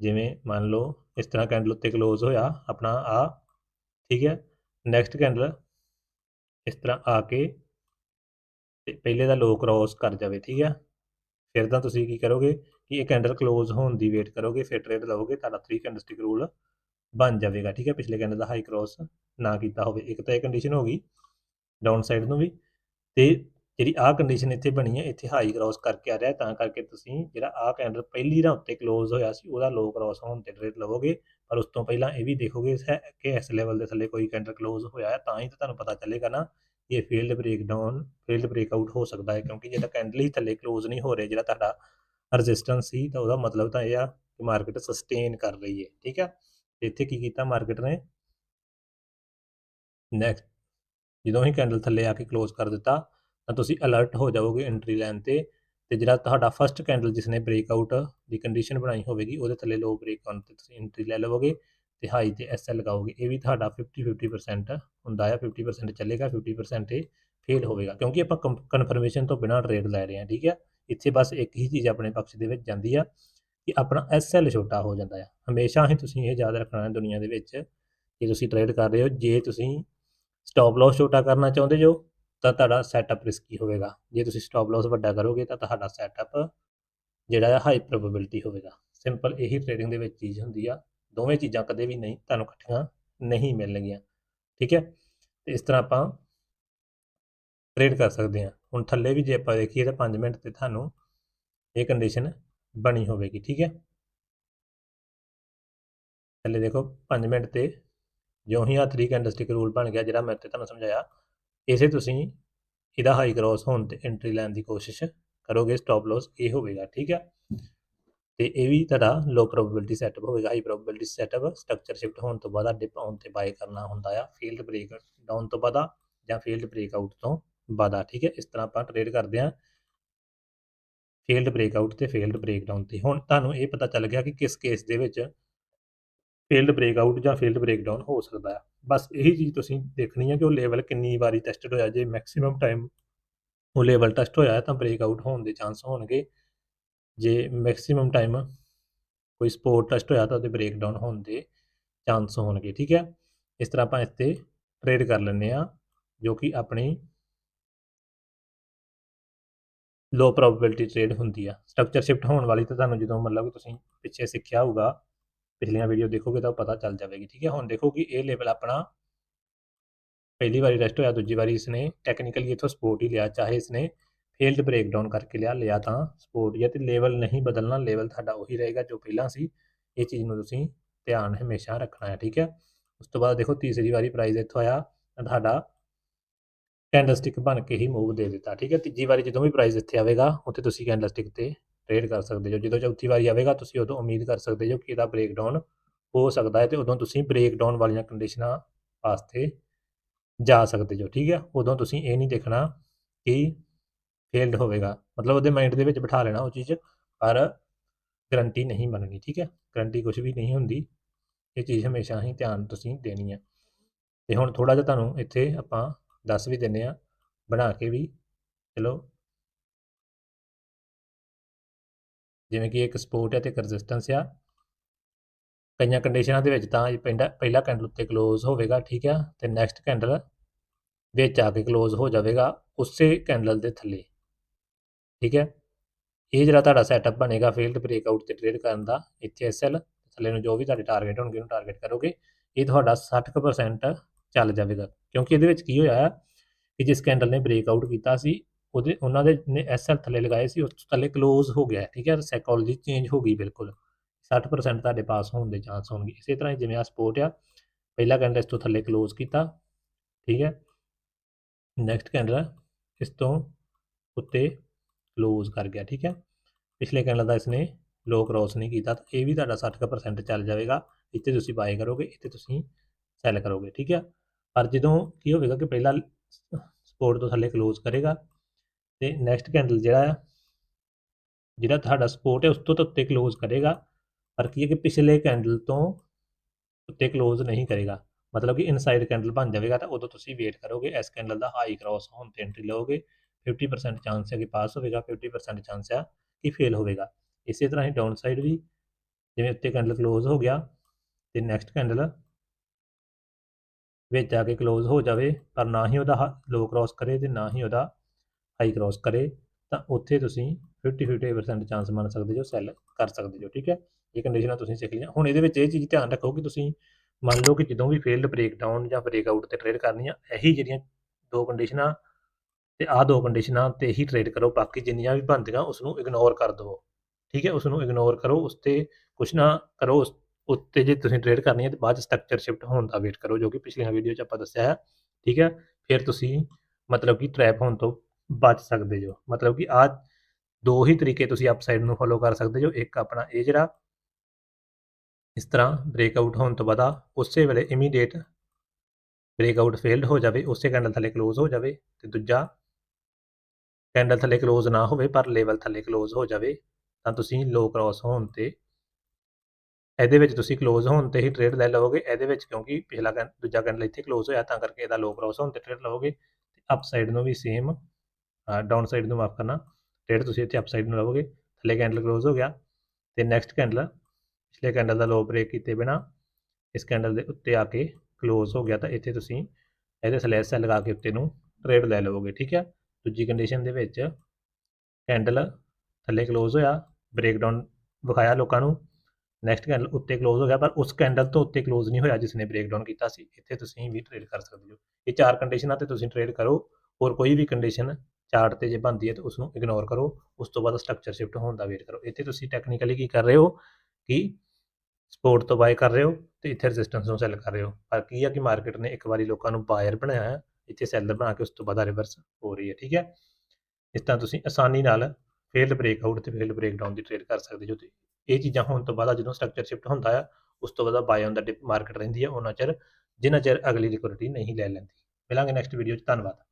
ਜਿਵੇਂ ਮੰਨ ਲਓ ਇਸ ਤਰ੍ਹਾਂ ਕੈਂਡਲ ਉੱਤੇ ক্লোਜ਼ ਹੋਇਆ ਆਪਣਾ ਆ, ਠੀਕ ਹੈ ਨੈਕਸਟ ਕੈਂਡਲ ਇਸ ਤਰ੍ਹਾਂ ਆ ਕੇ ਤੇ ਪਹਿਲੇ ਦਾ ਲੋ ਕ੍ਰੋਸ ਕਰ ਜਾਵੇ, ਠੀਕ ਹੈ? ਫਿਰ ਤਾਂ ਤੁਸੀਂ ਕੀ ਕਰੋਗੇ ਕਿ ਇਹ ਕੈਂਡਲ ক্লোਜ਼ ਹੋਣ ਦੀ ਵੇਟ ਕਰੋਗੇ, ਫਿਰ ਟ੍ਰੇਡ ਲਓਗੇ ਤੁਹਾਡਾ 3 ਕੈਂਡਲਸਟਿਕ ਰੂਲ ਬਣ ਜਾਵੇਗਾ, ਠੀਕ ਹੈ? ਪਿਛਲੇ ਕੈਂਡਲ ਦਾ ਹਾਈ ਕ੍ਰੋਸ ਨਾ ਕੀਤਾ ਹੋਵੇ। ਇੱਕ ਤਾਂ ਇਹ ਕੰਡੀਸ਼ਨ ਹੋ ਗਈ ਡਾਊਨ ਸਾਈਡ ਨੂੰ ਵੀ ਤੇ ਜਿਹੜੀ ਆਹ ਕੰਡੀਸ਼ਨ ਇੱਥੇ ਬਣੀ ਹੈ, ਇੱਥੇ ਹਾਈ ਕ੍ਰਾਸ ਕਰਕੇ ਆ ਰਿਹਾ ਤਾਂ ਕਰਕੇ ਤੁਸੀਂ ਜਿਹੜਾ ਆਹ ਕੈਂਡਲ ਪਹਿਲੀ ਰਾਂ ਉੱਤੇ ক্লোਜ਼ ਹੋਇਆ ਸੀ, ਉਹਦਾ ਲੋ ਕ੍ਰਾਸ ਹੋਣ ਤੇ ਟ੍ਰੇਡ ਲਵੋਗੇ। ਪਰ ਉਸ ਤੋਂ ਪਹਿਲਾਂ ਇਹ ਵੀ ਦੇਖੋਗੇ ਕਿ ਇਸ ਲੈਵਲ ਦੇ ਥੱਲੇ ਕੋਈ ਕੈਂਡਲ ক্লোਜ਼ ਹੋਇਆ ਹੈ ਤਾਂ ਹੀ ਤੁਹਾਨੂੰ ਪਤਾ ਚੱਲੇਗਾ ਨਾ ਇਹ ਫੀਲਡ ਬ੍ਰੇਕਡਾਊਨ ਫੀਲਡ ਬ੍ਰੇਕਆਊਟ ਹੋ ਸਕਦਾ ਹੈ ਕਿਉਂਕਿ ਜਿਹੜਾ ਕੈਂਡਲ ਹੀ ਥੱਲੇ ক্লোਜ਼ ਨਹੀਂ ਹੋ ਰਿਹਾ ਜਿਹੜਾ ਤੁਹਾਡਾ ਰੈਜ਼ਿਸਟੈਂਸ ਸੀ ਤਾਂ ਉਹਦਾ ਮਤਲਬ ਤਾਂ ਇਹ ਆ ਕਿ ਮਾਰਕੀਟ ਸਸਟੇਨ ਕਰ ਰਹੀ ਹੈ ਠੀਕ ਹੈ ਇੱਥੇ ਕੀ ਕੀਤਾ ਮਾਰਕੀਟ ਨੇ ਨੈਕਸਟ ਜਦੋਂ ਹੀ ਕੈਂਡਲ ਥੱਲੇ ਆ ਕੇ ক্লোਜ਼ ਕਰ ਦਿੱਤਾ ਤਾਂ ਤੁਸੀਂ ਅਲਰਟ ਹੋ ਜਾਓਗੇ ਐਂਟਰੀ ਲਾਈਨ ਤੇ ਤੇ ਜਿਹੜਾ ਤੁਹਾਡਾ ਫਰਸਟ ਕੈਂਡਲ ਜਿਸ ਨੇ ਬ੍ਰੇਕਆਊਟ ਦੀ ਕੰਡੀਸ਼ਨ ਬਣਾਈ ਹੋਵੇਗੀ, ਉਹਦੇ ਥੱਲੇ ਲੋ ਬ੍ਰੇਕ ਕਰਨ ਤੇ ਤੁਸੀਂ ਐਂਟਰੀ ਲੈ ਲਵੋਗੇ ਤੇ ਹਾਈ ਤੇ ਐਸਐਲ ਲਗਾਓਗੇ, ਇਹ ਵੀ ਤੁਹਾਡਾ 50 50% ਹੁੰਦਾ ਹੈ 50% ਚੱਲੇਗਾ 50% ਇਹ ਫੇਲ ਹੋਵੇਗਾ, ਕਿਉਂਕਿ ਆਪਾਂ ਕਨਫਰਮੇਸ਼ਨ ਤੋਂ ਬਿਨਾ ਟ੍ਰੇਡ ਲੈ ਰਹੇ ਹਾਂ, ਠੀਕ ਹੈ? ਇੱਥੇ ਬਸ ਇੱਕ ਹੀ ਚੀਜ਼ ਆਪਣੇ ਪੱਖ ਦੇ ਵਿੱਚ ਜਾਂਦੀ ਆ ਕਿ ਆਪਣਾ ਐਸਐਲ ਛੋਟਾ ਹੋ ਜਾਂਦਾ ਹੈ ਹਮੇਸ਼ਾ ਹੀ ਤੁਸੀਂ ਇਹ ਯਾਦ ਰੱਖਣਾ ਹੈ ਦੁਨੀਆ ਦੇ ਵਿੱਚ ਜੇ ਤੁਸੀਂ ਟ੍ਰੇਡ ਕਰ ਰਹੇ ਹੋ, ਜੇ ਤੁਸੀਂ ਸਟਾਪ ਲਾਸ ਛੋਟਾ ਕਰਨਾ ਚਾਹੁੰਦੇ ਜੋ ਤਾਂ ਤੁਹਾਡਾ ਸੈਟਅਪ ਰਿਸਕੀ ਹੋਵੇਗਾ। ਜੇ ਤੁਸੀਂ ਸਟਾਪ ਲਾਸ ਵੱਡਾ ਕਰੋਗੇ ਤਾਂ ਤੁਹਾਡਾ ਸੈਟਅਪ ਜਿਹੜਾ ਹੈ ਹਾਈ ਪ੍ਰੋਬੇਬਿਲਟੀ ਹੋਵੇਗਾ। ਸਿੰਪਲ ਇਹੀ ਟ੍ਰੇਡਿੰਗ ਦੇ ਵਿੱਚ ਚੀਜ਼ ਹੁੰਦੀ ਆ। ਦੋਵੇਂ ਚੀਜ਼ਾਂ ਕਦੇ ਵੀ ਨਹੀਂ, ਤੁਹਾਨੂੰ ਇਕੱਠੀਆਂ ਨਹੀਂ ਮਿਲਣਗੀਆਂ। ਠੀਕ ਹੈ? ਤੇ ਇਸ ਤਰ੍ਹਾਂ ਆਪਾਂ ਟ੍ਰੇਡ ਕਰ ਸਕਦੇ ਹਾਂ। ਹੁਣ ਥੱਲੇ ਵੀ ਜੇ ਆਪਾਂ ਦੇਖੀਏ ਤਾਂ 5 ਮਿੰਟ ਤੇ ਤੁਹਾਨੂੰ ਇਹ ਕੰਡੀਸ਼ਨ ਬਣੀ ਹੋਵੇਗੀ। ਠੀਕ ਹੈ? ਥੱਲੇ ਦੇਖੋ 5 ਮਿੰਟ ਤੇ ਜਿਉਂ ਹੀ ਆ 3 ਕੈਂਡਲਸਟਿਕ ਰੂਲ ਬਣ ਗਿਆ, ਜਿਹੜਾ ਮੈਂ ਤੇ ਤੁਹਾਨੂੰ ਸਮਝਾਇਆ ਇਸੇ ਤੁਸੀਂ ਇਹਦਾ ਹਾਈ ਕ੍ਰਾਸ ਹੋਣ ਤੇ ਐਂਟਰੀ ਲੈਣ ਦੀ ਕੋਸ਼ਿਸ਼ ਕਰੋਗੇ ਸਟਾਪ ਲਾਸ ਇਹ ਹੋਵੇਗਾ, ਠੀਕ ਹੈ? ਤੇ ਇਹ ਵੀ ਤੁਹਾਡਾ ਲੋ ਪ੍ਰੋਬੇਬਿਲਟੀ ਸੈਟਅਪ ਹੋਵੇਗਾ high probability setup structure shift ਹੋਣ ਤੋਂ ਬਾਅਦ ਡਿਪ ਆਉਣ ਤੇ ਬਾਏ ਕਰਨਾ ਹੁੰਦਾ ਆ ਫੀਲਡ ਬ੍ਰੇਕ ਡਾਊਨ ਤੋਂ ਬਾਅਦ ਜਾਂ ਫੀਲਡ ਬ੍ਰੇਕ ਆਊਟ ਤੋਂ ਬਾਅਦ, ਠੀਕ ਹੈ? ਇਸ ਤਰ੍ਹਾਂ ਆਪਾਂ ਟ੍ਰੇਡ ਕਰਦੇ ਆ ਫੀਲਡ ਬ੍ਰੇਕ ਆਊਟ ਤੇ ਫੀਲਡ ਬ੍ਰੇਕ ਡਾਊਨ ਤੇ, ਹੁਣ ਤੁਹਾਨੂੰ ਇਹ ਪਤਾ ਚੱਲ ਗਿਆ ਕਿ ਕਿਸ ਕੇਸ ਦੇ ਵਿੱਚ ਫੀਲਡ ਬ੍ਰੇਕ ਆਊਟ ਜਾਂ ਫੀਲਡ ਬ੍ਰੇਕ ਡਾਊਨ ਹੋ ਸਕਦਾ ਹੈ ਬਸ ਇਹੀ ਚੀਜ਼ ਤੁਸੀਂ ਦੇਖਣੀ ਹੈ ਕਿ ਉਹ ਲੈਵਲ ਕਿੰਨੀ ਵਾਰੀ ਟੈਸਟਡ ਹੋਇਆ, ਜੇ ਮੈਕਸਿਮਮ ਟਾਈਮ ਉਹ ਲੈਵਲ ਟੈਸਟ ਹੋਇਆ ਤਾਂ ਬ੍ਰੇਕ ਆਊਟ ਹੋਣ ਦੇ ਚਾਂਸ ਹੋਣਗੇ। ਜੇ ਮੈਕਸਿਮਮ ਟਾਈਮ ਕੋਈ ਸਪੋਰਟ ਟੈਸਟ ਹੋਇਆ ਤਾਂ ਉਹਦੇ ਬ੍ਰੇਕ ਡਾਊਨ ਹੋਣ ਦੇ ਚਾਂਸ ਹੋਣਗੇ, ਠੀਕ ਹੈ ਇਸ ਤਰ੍ਹਾਂ ਆਪਾਂ ਇਸ 'ਤੇ ਟ੍ਰੇਡ ਕਰ ਲੈਂਦੇ ਆ ਜੋ ਕਿ ਆਪਣੀ ਲੋ ਪ੍ਰੋਬੇਬਿਲਟੀ ਟ੍ਰੇਡ ਹੁੰਦੀ ਆ। ਸਟਰਕਚਰ ਸ਼ਿਫਟ ਹੋਣ ਵਾਲੀ ਤਾਂ ਤੁਹਾਨੂੰ ਜਦੋਂ ਮਤਲਬ ਤੁਸੀਂ ਪਿੱਛੇ ਸਿੱਖਿਆ ਹੋਊਗਾ ਪਿਛਲੀਆਂ ਵੀਡੀਓ ਦੇਖੋਗੇ ਤਾਂ ਪਤਾ ਚੱਲ ਜਾਵੇਗੀ ਠੀਕ ਹੈ ਹੁਣ ਦੇਖੋ ਕਿ ਇਹ ਲੈਵਲ ਆਪਣਾ ਪਹਿਲੀ ਵਾਰੀ ਰੈਸਟ ਹੋਇਆ ਦੂਜੀ ਵਾਰੀ ਇਸਨੇ ਟੈਕਨੀਕਲੀ ਇਥੋਂ ਸਪੋਰਟ ਹੀ ਲਿਆ ਚਾਹੇ ਇਸਨੇ ਫੀਲਡ ਬ੍ਰੇਕਡਾਊਨ ਕਰਕੇ ਲਿਆ ਲਿਆ ਤਾਂ ਸਪੋਰਟ ਜਾਂ ਤੇ ਲੈਵਲ ਨਹੀਂ ਬਦਲਣਾ ਲੈਵਲ ਤੁਹਾਡਾ ਉਹੀ ਰਹੇਗਾ ਜੋ ਪਹਿਲਾਂ ਸੀ ਇਹ ਚੀਜ਼ ਨੂੰ ਤੁਸੀਂ ਧਿਆਨ ਹਮੇਸ਼ਾ ਰੱਖਣਾ ਹੈ ਠੀਕ ਹੈ ਉਸ ਤੋਂ ਬਾਅਦ ਦੇਖੋ ਤੀਸਰੀ ਵਾਰੀ ਪ੍ਰਾਈਸ ਇੱਥੋਂ ਆਇਆ ਤੁਹਾਡਾ ਕੈਂਡਲਸਟਿਕ ਬਣ ਕੇ ਹੀ ਮੂਵ ਦੇ ਦਿੱਤਾ ਠੀਕ ਹੈ ਤੀਜੀ ਵਾਰੀ ਜਦੋਂ ਵੀ ਪ੍ਰਾਈਸ ਇੱਥੇ ਆਵੇਗਾ ਉੱਥੇ ਤੁਸੀਂ ਕੈਂਡਲਸਟਿਕ ਤੇ ਟ੍ਰੇਡ ਕਰ ਸਕਦੇ ਹੋ। ਜਦੋਂ ਚੌਥੀ ਵਾਰੀ ਆਵੇਗਾ, ਤੁਸੀਂ ਉਦੋਂ ਉਮੀਦ ਕਰ ਸਕਦੇ ਹੋ ਕਿ ਇਹਦਾ ਬ੍ਰੇਕਡਾਊਨ ਹੋ ਸਕਦਾ ਹੈ ਤੇ ਉਦੋਂ ਤੁਸੀਂ ਬ੍ਰੇਕਡਾਊਨ ਵਾਲੀਆਂ ਕੰਡੀਸ਼ਨਾਂ ਵਾਸਤੇ ਜਾ ਸਕਦੇ ਹੋ, ਠੀਕ ਹੈ? ਉਦੋਂ ਤੁਸੀਂ ਇਹ ਨਹੀਂ ਦੇਖਣਾ ਕਿ ਫੇਲਡ ਹੋਵੇਗਾ। ਮਤਲਬ ਉਹਦੇ ਮਾਈਂਡ ਦੇ ਵਿੱਚ ਬਿਠਾ ਲੈਣਾ ਉਹ ਚੀਜ਼, ਪਰ ਗਰੰਟੀ ਨਹੀਂ ਮੰਨਣੀ, ਠੀਕ ਹੈ? ਗਰੰਟੀ ਕੁਝ ਵੀ ਨਹੀਂ ਹੁੰਦੀ। ਇਹ ਚੀਜ਼ ਹਮੇਸ਼ਾ ਹੀ ਧਿਆਨ ਤੁਸੀਂ ਦੇਣੀ ਹੈ। ਤੇ ਹੁਣ ਥੋੜਾ ਜਿਹਾ ਤੁਹਾਨੂੰ ਇੱਥੇ ਆਪਾਂ ਦੱਸ ਵੀ ਦਿੰਨੇ ਆ ਬਣਾ ਕੇ ਵੀ, ਚਲੋ ਜਿਵੇਂ ਕਿ ਇੱਕ ਸਪੋਰਟ ਹੈ ਤੇ ਇੱਕ ਰੈਜ਼ਿਸਟੈਂਸ ਆ। ਕਈਆਂ ਕੰਡੀਸ਼ਨਾਂ ਦੇ ਵਿੱਚ ਤਾਂ ਪਹਿਲਾ ਕੈਂਡਲ ਉੱਤੇ ক্লোਜ਼ ਹੋਵੇਗਾ, ਠੀਕ ਆ? ਤੇ ਨੈਕਸਟ ਕੈਂਡਲ ਵਿੱਚ ਆ ਕੇ ক্লোਜ਼ ਹੋ ਜਾਵੇਗਾ ਉਸੇ ਕੈਂਡਲ ਦੇ ਥੱਲੇ। ਠੀਕ ਹੈ? ਇਹ ਜਿਹੜਾ ਤੁਹਾਡਾ ਸੈਟਅਪ ਬਣੇਗਾ ਫੀਲਡ ਬ੍ਰੇਕਆਊਟ ਤੇ ਟ੍ਰੇਡ ਕਰਨ ਦਾ, ਇੱਥੇ ਐਸਐਲ ਥੱਲੇ ਨੂੰ ਜੋ ਵੀ ਤੁਹਾਡੇ ਟਾਰਗੇਟ ਹੋਣਗੇ ਉਹਨੂੰ ਟਾਰਗੇਟ ਕਰੋਗੇ, ਇਹ ਤੁਹਾਡਾ 60% ਚੱਲ ਜਾਵੇਗਾ। ਕਿਉਂਕਿ ਇਹਦੇ ਵਿੱਚ ਕੀ ਹੋਇਆ ਕਿ ਜਿਸ ਕੈਂਡਲ ਨੇ ਬ੍ਰੇਕਆਊਟ ਕੀਤਾ ਸੀ ਉਹਦੇ, ਉਹਨਾਂ ਦੇ ਨੇ ਐਸਐਲ ਥੱਲੇ ਲਗਾਏ ਸੀ, ਉਸ ਥੱਲੇ ਕਲੋਜ਼ ਹੋ ਗਿਆ, ਠੀਕ ਹੈ ਸਾਈਕੋਲੋਜੀ ਚੇਂਜ ਹੋ ਗਈ ਬਿਲਕੁਲ। 60% ਤੁਹਾਡੇ ਪਾਸ ਹੋਣ ਦੇ ਚਾਂਸ ਹੋਣਗੇ। ਇਸੇ ਤਰ੍ਹਾਂ ਹੀ ਜਿਵੇਂ ਆ ਸਪੋਰਟ ਆ, ਪਹਿਲਾ ਕੈਂਡਲ ਇਸ ਤੋਂ ਥੱਲੇ ਕਲੋਜ਼ ਕੀਤਾ, ਠੀਕ ਹੈ। ਨੈਕਸਟ ਕੈਂਡਲ ਇਸ ਤੋਂ ਉੱਤੇ ਕਲੋਜ਼ ਕਰ ਗਿਆ, ਠੀਕ ਹੈ। ਪਿਛਲੇ ਕੈਂਡਲ ਦਾ ਇਸਨੇ ਲੋ ਕ੍ਰੋਸ ਨਹੀਂ ਕੀਤਾ, ਤਾਂ ਇਹ ਵੀ ਤੁਹਾਡਾ 60% ਚੱਲ ਜਾਵੇਗਾ। ਇੱਥੇ ਤੁਸੀਂ ਬਾਏ ਕਰੋਗੇ, ਇੱਥੇ ਤੁਸੀਂ ਸੈਲ ਕਰੋਗੇ, ਠੀਕ ਹੈ। ਪਰ ਜਦੋਂ ਕੀ ਹੋਵੇਗਾ ਕਿ ਪਹਿਲਾ ਸਪੋਰਟ ਤੋਂ ਥੱਲੇ ਕਲੋਜ਼ ਕਰੇਗਾ ਤੇ ਨੈਕਸਟ ਕੈਂਡਲ ਜਿਹੜਾ ਆ, ਜਿਹੜਾ ਤੁਹਾਡਾ ਸਪੋਰਟ ਹੈ, ਉਸ ਤੋਂ ਤਾਂ ਉੱਤੇ ਕਲੋਜ਼ ਕਰੇਗਾ। ਪਰ ਕੀ ਹੈ ਕਿ ਪਿਛਲੇ ਕੈਂਡਲ ਤੋਂ ਉੱਤੇ ਕਲੋਜ਼ ਨਹੀਂ ਕਰੇਗਾ। ਮਤਲਬ ਕਿ ਇਨਸਾਈਡ ਕੈਂਡਲ ਬਣ ਜਾਵੇਗਾ, ਤਾਂ ਉਦੋਂ ਤੁਸੀਂ ਵੇਟ ਕਰੋਗੇ, ਇਸ ਕੈਂਡਲ ਦਾ ਹਾਈ ਕ੍ਰਾਸ ਹੋਣ ਤੇ ਐਂਟਰੀ ਲਓਗੇ। 50% ਚਾਂਸ ਹੈ ਕਿ ਪਾਸ ਹੋਵੇਗਾ 50% ਚਾਂਸ ਹੈ ਕਿ ਫੇਲ ਹੋਵੇਗਾ। ਇਸੇ ਤਰ੍ਹਾਂ ਹੀ ਡਾਊਨ ਸਾਈਡ ਵੀ, ਜਿਵੇਂ ਉੱਤੇ ਕੈਂਡਲ ਕਲੋਜ਼ ਹੋ ਗਿਆ, ਤੇ ਨੈਕਸਟ ਕੈਂਡਲ ਵਿੱਚ ਜਾ ਕੇ ਕਲੋਜ਼ ਹੋ ਜਾਵੇ, ਪਰ ਨਾ ਹੀ ਉਹਦਾ ਲੋ ਕ੍ਰਾਸ ਕਰੇ ਤੇ ਨਾ ਹੀ ਉਹਦਾ ਹਾਈ ਕ੍ਰਾਸ ਕਰੇ, ਤਾਂ ਉੱਥੇ ਤੁਸੀਂ 50-50% ਚਾਂਸ ਮੰਨ ਸਕਦੇ ਜੋ ਸੈੱਲ ਕਰ ਸਕਦੇ ਜੋ, ਠੀਕ ਹੈ? ਇਹ ਕੰਡੀਸ਼ਨਾਂ ਤੁਸੀਂ ਸਿੱਖ ਲਈਆਂ। ਹੁਣ ਇਹਦੇ ਵਿੱਚ ਇਹ ਚੀਜ਼ ਧਿਆਨ ਰੱਖੋ ਕਿ ਤੁਸੀਂ ਮੰਨ ਲਓ ਕਿ ਜਦੋਂ ਵੀ ਫੇਲਡ ਬ੍ਰੇਕਡਾਊਨ ਜਾਂ ਬ੍ਰੇਕਆਊਟ ਤੇ ਟ੍ਰੇਡ ਕਰਨੀ ਆ ਇਹੀ ਜਿਹੜੀਆਂ ਦੋ ਕੰਡੀਸ਼ਨਾਂ ਤੇ ਆਹ ਦੋ ਕੰਡੀਸ਼ਨਾਂ ਤੇ ਹੀ ਟ੍ਰੇਡ ਕਰੋ। ਬਾਕੀ ਜਿੰਨੀਆਂ ਵੀ ਬਣਦੀਆਂ ਉਸ ਨੂੰ ਇਗਨੋਰ ਕਰ ਦਿਓ। ਠੀਕ ਹੈ? ਉਸ ਨੂੰ ਇਗਨੋਰ ਕਰੋ, ਉਸ ਤੇ ਕੁਛ ਨਾ ਕਰੋ, ਉਸ ਉੱਤੇ ਜੇ ਤੁਸੀਂ ਟ੍ਰੇਡ ਕਰਨੀ ਹੈ ਤੇ ਬਾਅਦ ਚ ਸਟਰਕਚਰ ਸ਼ਿਫਟ ਹੋਣ ਦਾ ਵੇਟ ਕਰੋ, ਜੋ ਕਿ ਪਿਛਲੀਆਂ ਵੀਡੀਓ 'ਚ ਆਪਾਂ ਦੱਸਿਆ ਹੈ। ਠੀਕ ਹੈ? ਫਿਰ ਤੁਸੀਂ ਮਤਲਬ ਕਿ ਟ੍ਰੈਪ ਹੋਣ ਤੋਂ ਬਚ ਸਕਦੇ ਜੋ। ਮਤਲਬ ਕਿ ਆ ਦੋ ਹੀ ਤਰੀਕੇ ਤੁਸੀਂ ਅਪਸਾਈਡ ਨੂੰ ਫੋਲੋ ਕਰ ਸਕਦੇ ਜੋ। ਇੱਕ ਆਪਣਾ ਇਹ ਜਿਹੜਾ ਇਸ ਤਰ੍ਹਾਂ ਬ੍ਰੇਕਆਊਟ ਹੋਣ ਤੋਂ ਬਾਅਦ ਉਸੇ ਵੇਲੇ ਇਮੀਡੀਏਟ ਬ੍ਰੇਕਆਊਟ ਫੇਲਡ ਹੋ ਜਾਵੇ, ਉਸੇ ਕੈਂਡਲ ਥੱਲੇ ਕਲੋਜ਼ ਹੋ ਜਾਵੇ ਤੇ ਦੂਜਾ ਕੈਂਡਲ ਥੱਲੇ ਕਲੋਜ਼ ਨਾ ਹੋਵੇ, ਪਰ ਲੈਵਲ ਥੱਲੇ ਕਲੋਜ਼ ਹੋ ਜਾਵੇ, ਤਾਂ ਤੁਸੀਂ ਲੋ ਕ੍ਰਾਸ ਹੋਣ ਤੇ ਇਹਦੇ ਵਿੱਚ ਤੁਸੀਂ ਕਲੋਜ਼ ਹੋਣ ਤੇ ਹੀ ਟ੍ਰੇਡ ਲੈ ਲਵੋਗੇ। ਇਹਦੇ ਵਿੱਚ ਕਿਉਂਕਿ ਪਿਛਲਾ ਦੂਜਾ ਕੈਂਡਲ ਇੱਥੇ ਕਲੋਜ਼ ਹੋਇਆ, ਤਾਂ ਕਰਕੇ ਇਹਦਾ ਲੋ ਕ੍ਰਾਸ ਹੋਣ ਤੇ ਟ੍ਰੇਡ ਲਵੋਗੇ। ਤੇ ਅਪਸਾਈਡ ਨੂੰ ਵੀ ਸੇਮ ਡਾਊਨ ਸਾਈਡ ਨੂੰ ਮਾਫ ਕਰਨਾ। ਟ੍ਰੇਡ ਤੁਸੀਂ ਇੱਥੇ ਅਪ ਸਾਈਡ ਨੂੰ ਲਵੋਗੇ, ਥੱਲੇ ਕੈਂਡਲ ਕਲੋਜ਼ ਹੋ ਗਿਆ। ਤੇ ਨੈਕਸਟ ਕੈਂਡਲ ਪਿਛਲੇ ਕੈਂਡਲ ਦਾ ਲੋ ਬ੍ਰੇਕ ਕੀਤੇ ਬਿਨਾ, ਇਸ ਕੈਂਡਲ ਦੇ ਉੱਤੇ ਆ ਕੇ ਕਲੋਜ਼ ਹੋ ਗਿਆ ਤਾਂ ਇੱਥੇ ਤੁਸੀਂ ਇਹਦੇ ਥੱਲੇ ਸੈੱਲ ਲਗਾ ਕੇ ਉੱਤੇ ਨੂੰ ਟ੍ਰੇਡ ਲੈ ਲਵੋਗੇ, ਠੀਕ ਹੈ? ਦੂਜੀ ਕੰਡੀਸ਼ਨ ਦੇ ਵਿੱਚ ਕੈਂਡਲ ਥੱਲੇ ਕਲੋਜ਼ ਹੋਇਆ ਬ੍ਰੇਕਡਾਊਨ ਵਿਖਾਇਆ ਲੋਕਾਂ ਨੂੰ। ਨੈਕਸਟ ਕੈਂਡਲ ਉੱਤੇ ਕਲੋਜ਼ ਹੋ ਗਿਆ, ਪਰ ਉਸ ਕੈਂਡਲ ਤੋਂ ਉੱਤੇ ਕਲੋਜ਼ ਨਹੀਂ ਹੋਇਆ ਜਿਸ ਨੇ ਬ੍ਰੇਕਡਾਊਨ ਕੀਤਾ ਸੀ। ਇੱਥੇ ਤੁਸੀਂ ਵੀ ਟ੍ਰੇਡ ਕਰ ਸਕਦੇ ਹੋ। ਇਹ ਚਾਰ ਕੰਡੀਸ਼ਨਾਂ ਤੇ ਤੁਸੀਂ ਟ੍ਰੇਡ ਕਰੋ। ਹੋਰ ਕੋਈ ਵੀ ਕੰਡੀਸ਼ਨ ਚਾਰਟ ਤੇ ਜੇ ਬਣਦੀ ਹੈ ਤਾਂ ਉਸ ਨੂੰ ਇਗਨੋਰ ਕਰੋ, ਉਸ ਤੋਂ ਬਾਅਦ ਸਟਰਕਚਰ ਸ਼ਿਫਟ ਹੋਣ ਦਾ ਵੇਟ ਕਰੋ। ਇੱਥੇ ਤੁਸੀਂ ਟੈਕਨੀਕਲੀ ਕੀ ਕਰ ਰਹੇ ਹੋ? ਕਿ ਸਪੋਰਟ ਤੋਂ ਬਾਏ ਕਰ ਰਹੇ ਹੋ ਤੇ ਇੱਥੇ ਰੈਜ਼ਿਸਟੈਂਸ ਨੂੰ ਸੈੱਲ ਕਰ ਰਹੇ ਹੋ। ਪਰ ਕੀ ਹੈ ਕਿ ਮਾਰਕੀਟ ਨੇ ਇੱਕ ਵਾਰੀ ਲੋਕਾਂ ਨੂੰ ਬਾਇਰ ਬਣਾਇਆ ਹੈ, ਇੱਥੇ ਸੈਲਰ ਬਣਾ ਕੇ ਉਸ ਤੋਂ ਬਾਅਦ ਰਿਵਰਸ ਹੋ ਰਹੀ ਹੈ, ਠੀਕ ਹੈ? ਇਸ ਤਰ੍ਹਾਂ ਤੁਸੀਂ ਆਸਾਨੀ ਨਾਲ ਫੇਲਡ ਬ੍ਰੇਕਆਊਟ ਤੇ ਫੇਲਡ ਬ੍ਰੇਕਡਾਊਨ ਦੀ ਟ੍ਰੇਡ ਕਰ ਸਕਦੇ ਹੋ ਤੇ ਇਹ ਚੀਜ਼ਾਂ ਹੋਣ ਤੋਂ ਬਾਅਦ ਜਦੋਂ ਸਟਰਕਚਰ ਸ਼ਿਫਟ ਹੁੰਦਾ ਆ, ਉਸ ਤੋਂ ਬਾਅਦ buy on the dip market ਰਹਿੰਦੀ ਹੈ ਉਹਨਾਂ ਚਿਰ, ਜਿੰਨਾ ਚਿਰ ਅਗਲੀ ਲਿਕੁਇਡਿਟੀ ਨਹੀਂ ਲੈ ਲੈਂਦੀ। ਮਿਲਾਂਗੇ ਨੈਕਸਟ ਵੀਡੀਓ 'ਚ, ਧੰਨਵਾਦ।